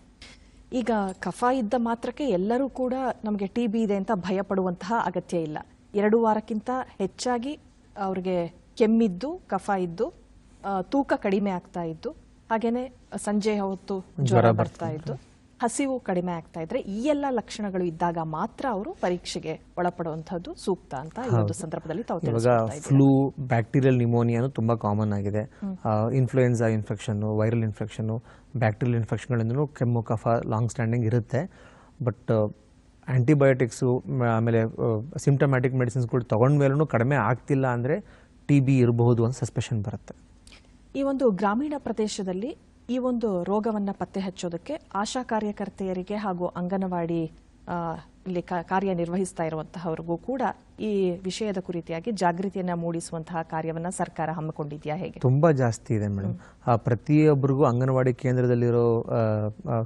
ಈಗ ಕಫ ಇದ್ದ ಮಾತ್ರಕ್ಕೆ ಎಲ್ಲರೂ ಕೂಡ ನಮಗೆ ಟಿ ಬಿ ಇದೆ ಅಂತ ಭಯ ಪಡುವಂತಹ ಅಗತ್ಯ ಇಲ್ಲ. ಎರಡು ವಾರಕ್ಕಿಂತ ಹೆಚ್ಚಾಗಿ ಅವ್ರಿಗೆ ಕೆಮ್ಮಿದ್ದು ಕಫ ಇದ್ದು ತೂಕ ಕಡಿಮೆ ಆಗ್ತಾ ಇದ್ದು ಹಾಗೇನೆ ಸಂಜೆ ಹೊತ್ತು ಜ್ವರ ಬರ್ತಾ ಇದ್ದು. ಹಸಿವು ಕಡಿಮೆ ಆಗ್ತಾ ಇದ್ರೆ ಈ ಎಲ್ಲ ಲಕ್ಷಣಗಳು ಇದ್ದಾಗ ಮಾತ್ರ ಅವರು ಪರೀಕ್ಷೆಗೆ ಒಳಪಡುವಂತಹದ್ದು ಸೂಕ್ತ ಅಂತ ಈ ಒಂದು ಸಂದರ್ಭದಲ್ಲಿ ತಾವು
ಇವಾಗ ಫ್ಲೂ ಬ್ಯಾಕ್ಟೀರಿಯಲ್ ನಿಮೋನಿಯಾನು ತುಂಬಾ ಕಾಮನ್ ಆಗಿದೆ. Influenza infection viral infection bacterial ಇನ್ಫೆಕ್ಷನ್ಗಳಿಂದಲೂ ಕೆಮ್ಮು ಕಫ ಲಾಂಗ್ ಸ್ಟ್ಯಾಂಡಿಂಗ್ ಇರುತ್ತೆ ಬಟ್ ಆ್ಯಂಟಿಬಯೋಟಿಕ್ಸು ಆಮೇಲೆ ಸಿಂಪ್ಟಮ್ಯಾಟಿಕ್ ಮೆಡಿಸಿನ್ಸ್ಗಳು ತೊಗೊಂಡ್ಮೇಲೂ ಕಡಿಮೆ ಆಗ್ತಿಲ್ಲ ಅಂದರೆ ಟಿ ಬಿ ಇರಬಹುದು ಅಂತ ಸಸ್ಪೆಷನ್ ಬರುತ್ತೆ.
ಈ ಒಂದು ಗ್ರಾಮೀಣ ಪ್ರದೇಶದಲ್ಲಿ ಈ ಒಂದು ರೋಗವನ್ನ ಪತ್ತೆ ಹಚ್ಚೋದಕ್ಕೆ ಆಶಾ ಕಾರ್ಯಕರ್ತೆಯರಿಗೆ ಹಾಗೂ ಅಂಗನವಾಡಿ ಇಲ್ಲಿ ಕಾರ್ಯ ಕಾರ್ಯನಿರ್ವಹಿಸ್ತಾ ಇರುವಂತಹವ್ರಿಗೂ ಕೂಡ ಈ ವಿಷಯದ ಕುರಿತಾಗಿ ಜಾಗೃತಿಯನ್ನ ಮೂಡಿಸುವಂತಹ ಕಾರ್ಯವನ್ನ ಸರ್ಕಾರ ಹಮ್ಮಿಕೊಂಡಿದ್ಯಾ ಹೇಗೆ?
ತುಂಬ ಜಾಸ್ತಿ ಇದೆ ಮೇಡಮ್ ಪ್ರತಿಯೊಬ್ಬರಿಗೂ ಅಂಗನವಾಡಿ ಕೇಂದ್ರದಲ್ಲಿರೋ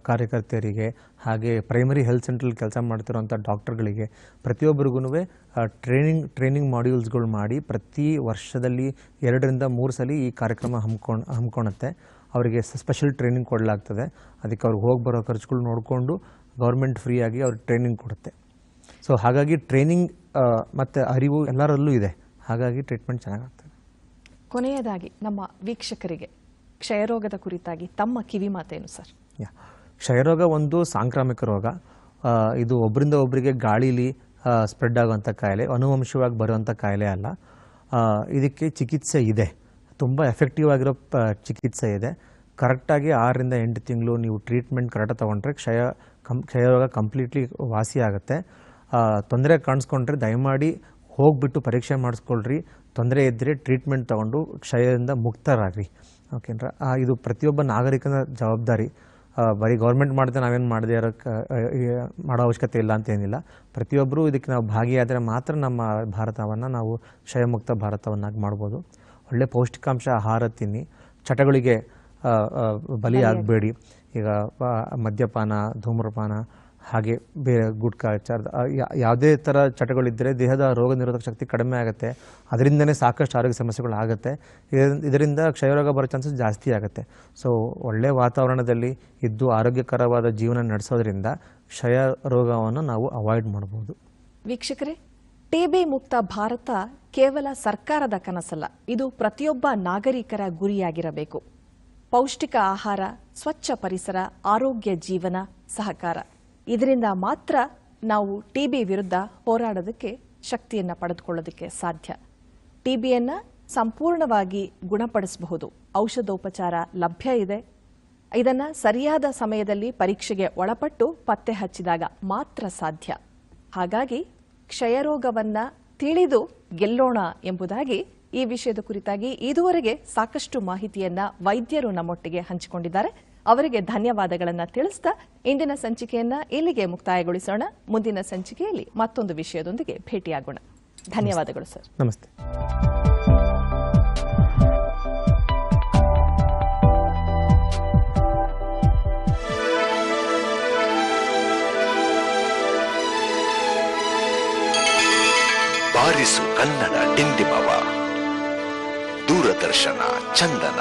ಕಾರ್ಯಕರ್ತೆಯರಿಗೆ ಹಾಗೆ ಪ್ರೈಮರಿ ಹೆಲ್ತ್ ಸೆಂಟ್ರಲ್ಲಿ ಕೆಲಸ ಮಾಡ್ತಿರೋಂಥ ಡಾಕ್ಟರ್ಗಳಿಗೆ ಪ್ರತಿಯೊಬ್ಬರಿಗೂ ಟ್ರೈನಿಂಗ್ ಟ್ರೈನಿಂಗ್ ಮಾಡ್ಯೂಲ್ಸ್ಗಳು ಮಾಡಿ ಪ್ರತಿ ವರ್ಷದಲ್ಲಿ ಎರಡರಿಂದ ಮೂರು ಸಲ ಈ ಕಾರ್ಯಕ್ರಮ ಹಮ್ಕೊಂಡು ಹಮ್ಕೊಳುತ್ತೆ ಅವರಿಗೆ ಸ್ಪೆಷಲ್ ಟ್ರೈನಿಂಗ್ ಕೊಡಲಾಗ್ತದೆ. ಅದಕ್ಕೆ ಅವ್ರಿಗೆ ಹೋಗಿ ಬರೋ ಖರ್ಚುಗಳು ನೋಡಿಕೊಂಡು ಗೌರ್ಮೆಂಟ್ ಫ್ರೀಯಾಗಿ ಅವ್ರಿಗೆ ಟ್ರೈನಿಂಗ್ ಕೊಡುತ್ತೆ. ಸೊ ಹಾಗಾಗಿ ಟ್ರೈನಿಂಗ್ ಮತ್ತು ಅರಿವು ಎಲ್ಲರಲ್ಲೂ ಇದೆ. ಹಾಗಾಗಿ ಟ್ರೀಟ್ಮೆಂಟ್ ಚೆನ್ನಾಗಾಗ್ತದೆ.
ಕೊನೆಯದಾಗಿ ನಮ್ಮ ವೀಕ್ಷಕರಿಗೆ ಕ್ಷಯರೋಗದ ಕುರಿತಾಗಿ ತಮ್ಮ ಕಿವಿ ಮಾತೇನು ಸರ್?
ಯಾ ಕ್ಷಯರೋಗ ಒಂದು ಸಾಂಕ್ರಾಮಿಕ ರೋಗ. ಇದು ಒಬ್ಬರಿಂದ ಒಬ್ಬರಿಗೆ ಗಾಳಿಲಿ ಸ್ಪ್ರೆಡ್ ಆಗುವಂಥ ಕಾಯಿಲೆ ಅನುವಂಶವಾಗಿ ಬರುವಂಥ ಕಾಯಿಲೆ ಅಲ್ಲ. ಇದಕ್ಕೆ ಚಿಕಿತ್ಸೆ ಇದೆ. ತುಂಬ ಎಫೆಕ್ಟಿವ್ ಆಗಿರೋ ಚಿಕಿತ್ಸೆ ಇದೆ. ಕರೆಕ್ಟಾಗಿ ಆರರಿಂದ ಎಂಟು ತಿಂಗಳು ನೀವು ಟ್ರೀಟ್ಮೆಂಟ್ ಕರೆಕ್ಟಾಗಿ ತೊಗೊಂಡ್ರೆ ಕ್ಷಯ ಕಂ, ಕ್ಷಯರೋಗ ಕಂಪ್ಲೀಟ್ಲಿ ವಾಸಿ ಆಗುತ್ತೆ. ತೊಂದರೆ ಕಾಣಿಸ್ಕೊಂಡ್ರೆ ದಯಮಾಡಿ ಹೋಗ್ಬಿಟ್ಟು ಪರೀಕ್ಷೆ ಮಾಡಿಸ್ಕೊಳ್ರಿ. ತೊಂದರೆ ಇದ್ದರೆ ಟ್ರೀಟ್ಮೆಂಟ್ ತೊಗೊಂಡು ಕ್ಷಯದಿಂದ ಮುಕ್ತರಾಗ್ರಿ. ಓಕೆನ್ರ ಇದು ಪ್ರತಿಯೊಬ್ಬ ನಾಗರಿಕನ ಜವಾಬ್ದಾರಿ. ಬರೀ ಗೌರ್ಮೆಂಟ್ ಮಾಡಿದ್ರೆ ನಾವೇನು ಮಾಡದೇ ಇರೋಕ್ಕೆ ಮಾಡೋ ಅವಶ್ಯಕತೆ ಇಲ್ಲ ಅಂತ ಏನಿಲ್ಲ. ಪ್ರತಿಯೊಬ್ಬರೂ ಇದಕ್ಕೆ ನಾವು ಭಾಗಿಯಾದರೆ ಮಾತ್ರ ನಮ್ಮ ಭಾರತವನ್ನು ನಾವು ಕ್ಷಯಮುಕ್ತ ಭಾರತವನ್ನಾಗಿ ಮಾಡ್ಬೋದು. ಒಳ್ಳೆ ಪೌಷ್ಟಿಕಾಂಶ ಆಹಾರ ತಿನ್ನಿ. ಚಟಗಳಿಗೆ ಆ, ಆ, ಬಲಿ ಆಗಬೇಡಿ. ಈಗ ಮದ್ಯಪಾನ ಧೂಮ್ರಪಾನ ಹಾಗೆ ಬೇರೆ ಗುಟ್ಕಾ ಚಾರ್ದ ಯಾವುದೇ ಥರ ಚಟಗಳಿದ್ದರೆ ದೇಹದ ರೋಗ ನಿರೋಧಕ ಶಕ್ತಿ ಕಡಿಮೆ ಆಗುತ್ತೆ. ಅದರಿಂದನೇ ಸಾಕಷ್ಟು ಆರೋಗ್ಯ ಸಮಸ್ಯೆಗಳು ಆಗುತ್ತೆ. ಇದರಿಂದ- ಇದರಿಂದ ಕ್ಷಯರೋಗ ಬರೋ ಚಾನ್ಸಸ್ ಜಾಸ್ತಿ ಆಗುತ್ತೆ. ಸೊ ಒಳ್ಳೆ ವಾತಾವರಣದಲ್ಲಿ ಇದ್ದು ಆರೋಗ್ಯಕರವಾದ ಜೀವನ ನಡೆಸೋದ್ರಿಂದ ಕ್ಷಯ ರೋಗವನ್ನು ನಾವು ಅವಾಯ್ಡ್ ಮಾಡ್ಬೋದು.
ವೀಕ್ಷಕರೇ ಟಿಬಿ ಮುಕ್ತ ಭಾರತ ಕೇವಲ ಸರ್ಕಾರದ ಕನಸಲ್ಲ, ಇದು ಪ್ರತಿಯೊಬ್ಬ ನಾಗರಿಕರ ಗುರಿಯಾಗಿರಬೇಕು. ಪೌಷ್ಟಿಕ ಆಹಾರ, ಸ್ವಚ್ಛ ಪರಿಸರ, ಆರೋಗ್ಯ ಜೀವನ, ಸಹಕಾರ. ಇದರಿಂದ ಮಾತ್ರ ನಾವು ಟಿಬಿ ವಿರುದ್ಧ ಹೋರಾಡೋದಕ್ಕೆ ಶಕ್ತಿಯನ್ನು ಪಡೆದುಕೊಳ್ಳೋದಕ್ಕೆ ಸಾಧ್ಯ. ಟಿಬಿಯನ್ನ ಸಂಪೂರ್ಣವಾಗಿ ಗುಣಪಡಿಸಬಹುದು. ಔಷಧೋಪಚಾರ ಲಭ್ಯ ಇದೆ. ಇದನ್ನು ಸರಿಯಾದ ಸಮಯದಲ್ಲಿ ಪರೀಕ್ಷೆಗೆ ಒಳಪಟ್ಟು ಪತ್ತೆ ಹಚ್ಚಿದಾಗ ಮಾತ್ರ ಸಾಧ್ಯ. ಹಾಗಾಗಿ ಕ್ಷಯರೋಗವನ್ನ ತಿಳಿದು ಗೆಲ್ಲೋಣ ಎಂಬುದಾಗಿ ಈ ವಿಷಯದ ಕುರಿತಾಗಿ ಇದುವರೆಗೆ ಸಾಕಷ್ಟು ಮಾಹಿತಿಯನ್ನ ವೈದ್ಯರು ನಮ್ಮೊಟ್ಟಿಗೆ ಹಂಚಿಕೊಂಡಿದ್ದಾರೆ. ಅವರಿಗೆ ಧನ್ಯವಾದಗಳನ್ನ ತಿಳಿಸ್ತಾ ಇಂದಿನ ಸಂಚಿಕೆಯನ್ನ ಇಲ್ಲಿಗೆ ಮುಕ್ತಾಯಗೊಳಿಸೋಣ. ಮುಂದಿನ ಸಂಚಿಕೆಯಲ್ಲಿ ಮತ್ತೊಂದು ವಿಷಯದೊಂದಿಗೆ ಭೇಟಿಯಾಗೋಣ. ಧನ್ಯವಾದಗಳು ಸರ್.
ನಮಸ್ತೆ.
ಕನ್ನಡ ಡಿಂಡಿಮವ. ದೂರದರ್ಶನ ಚಂದನ.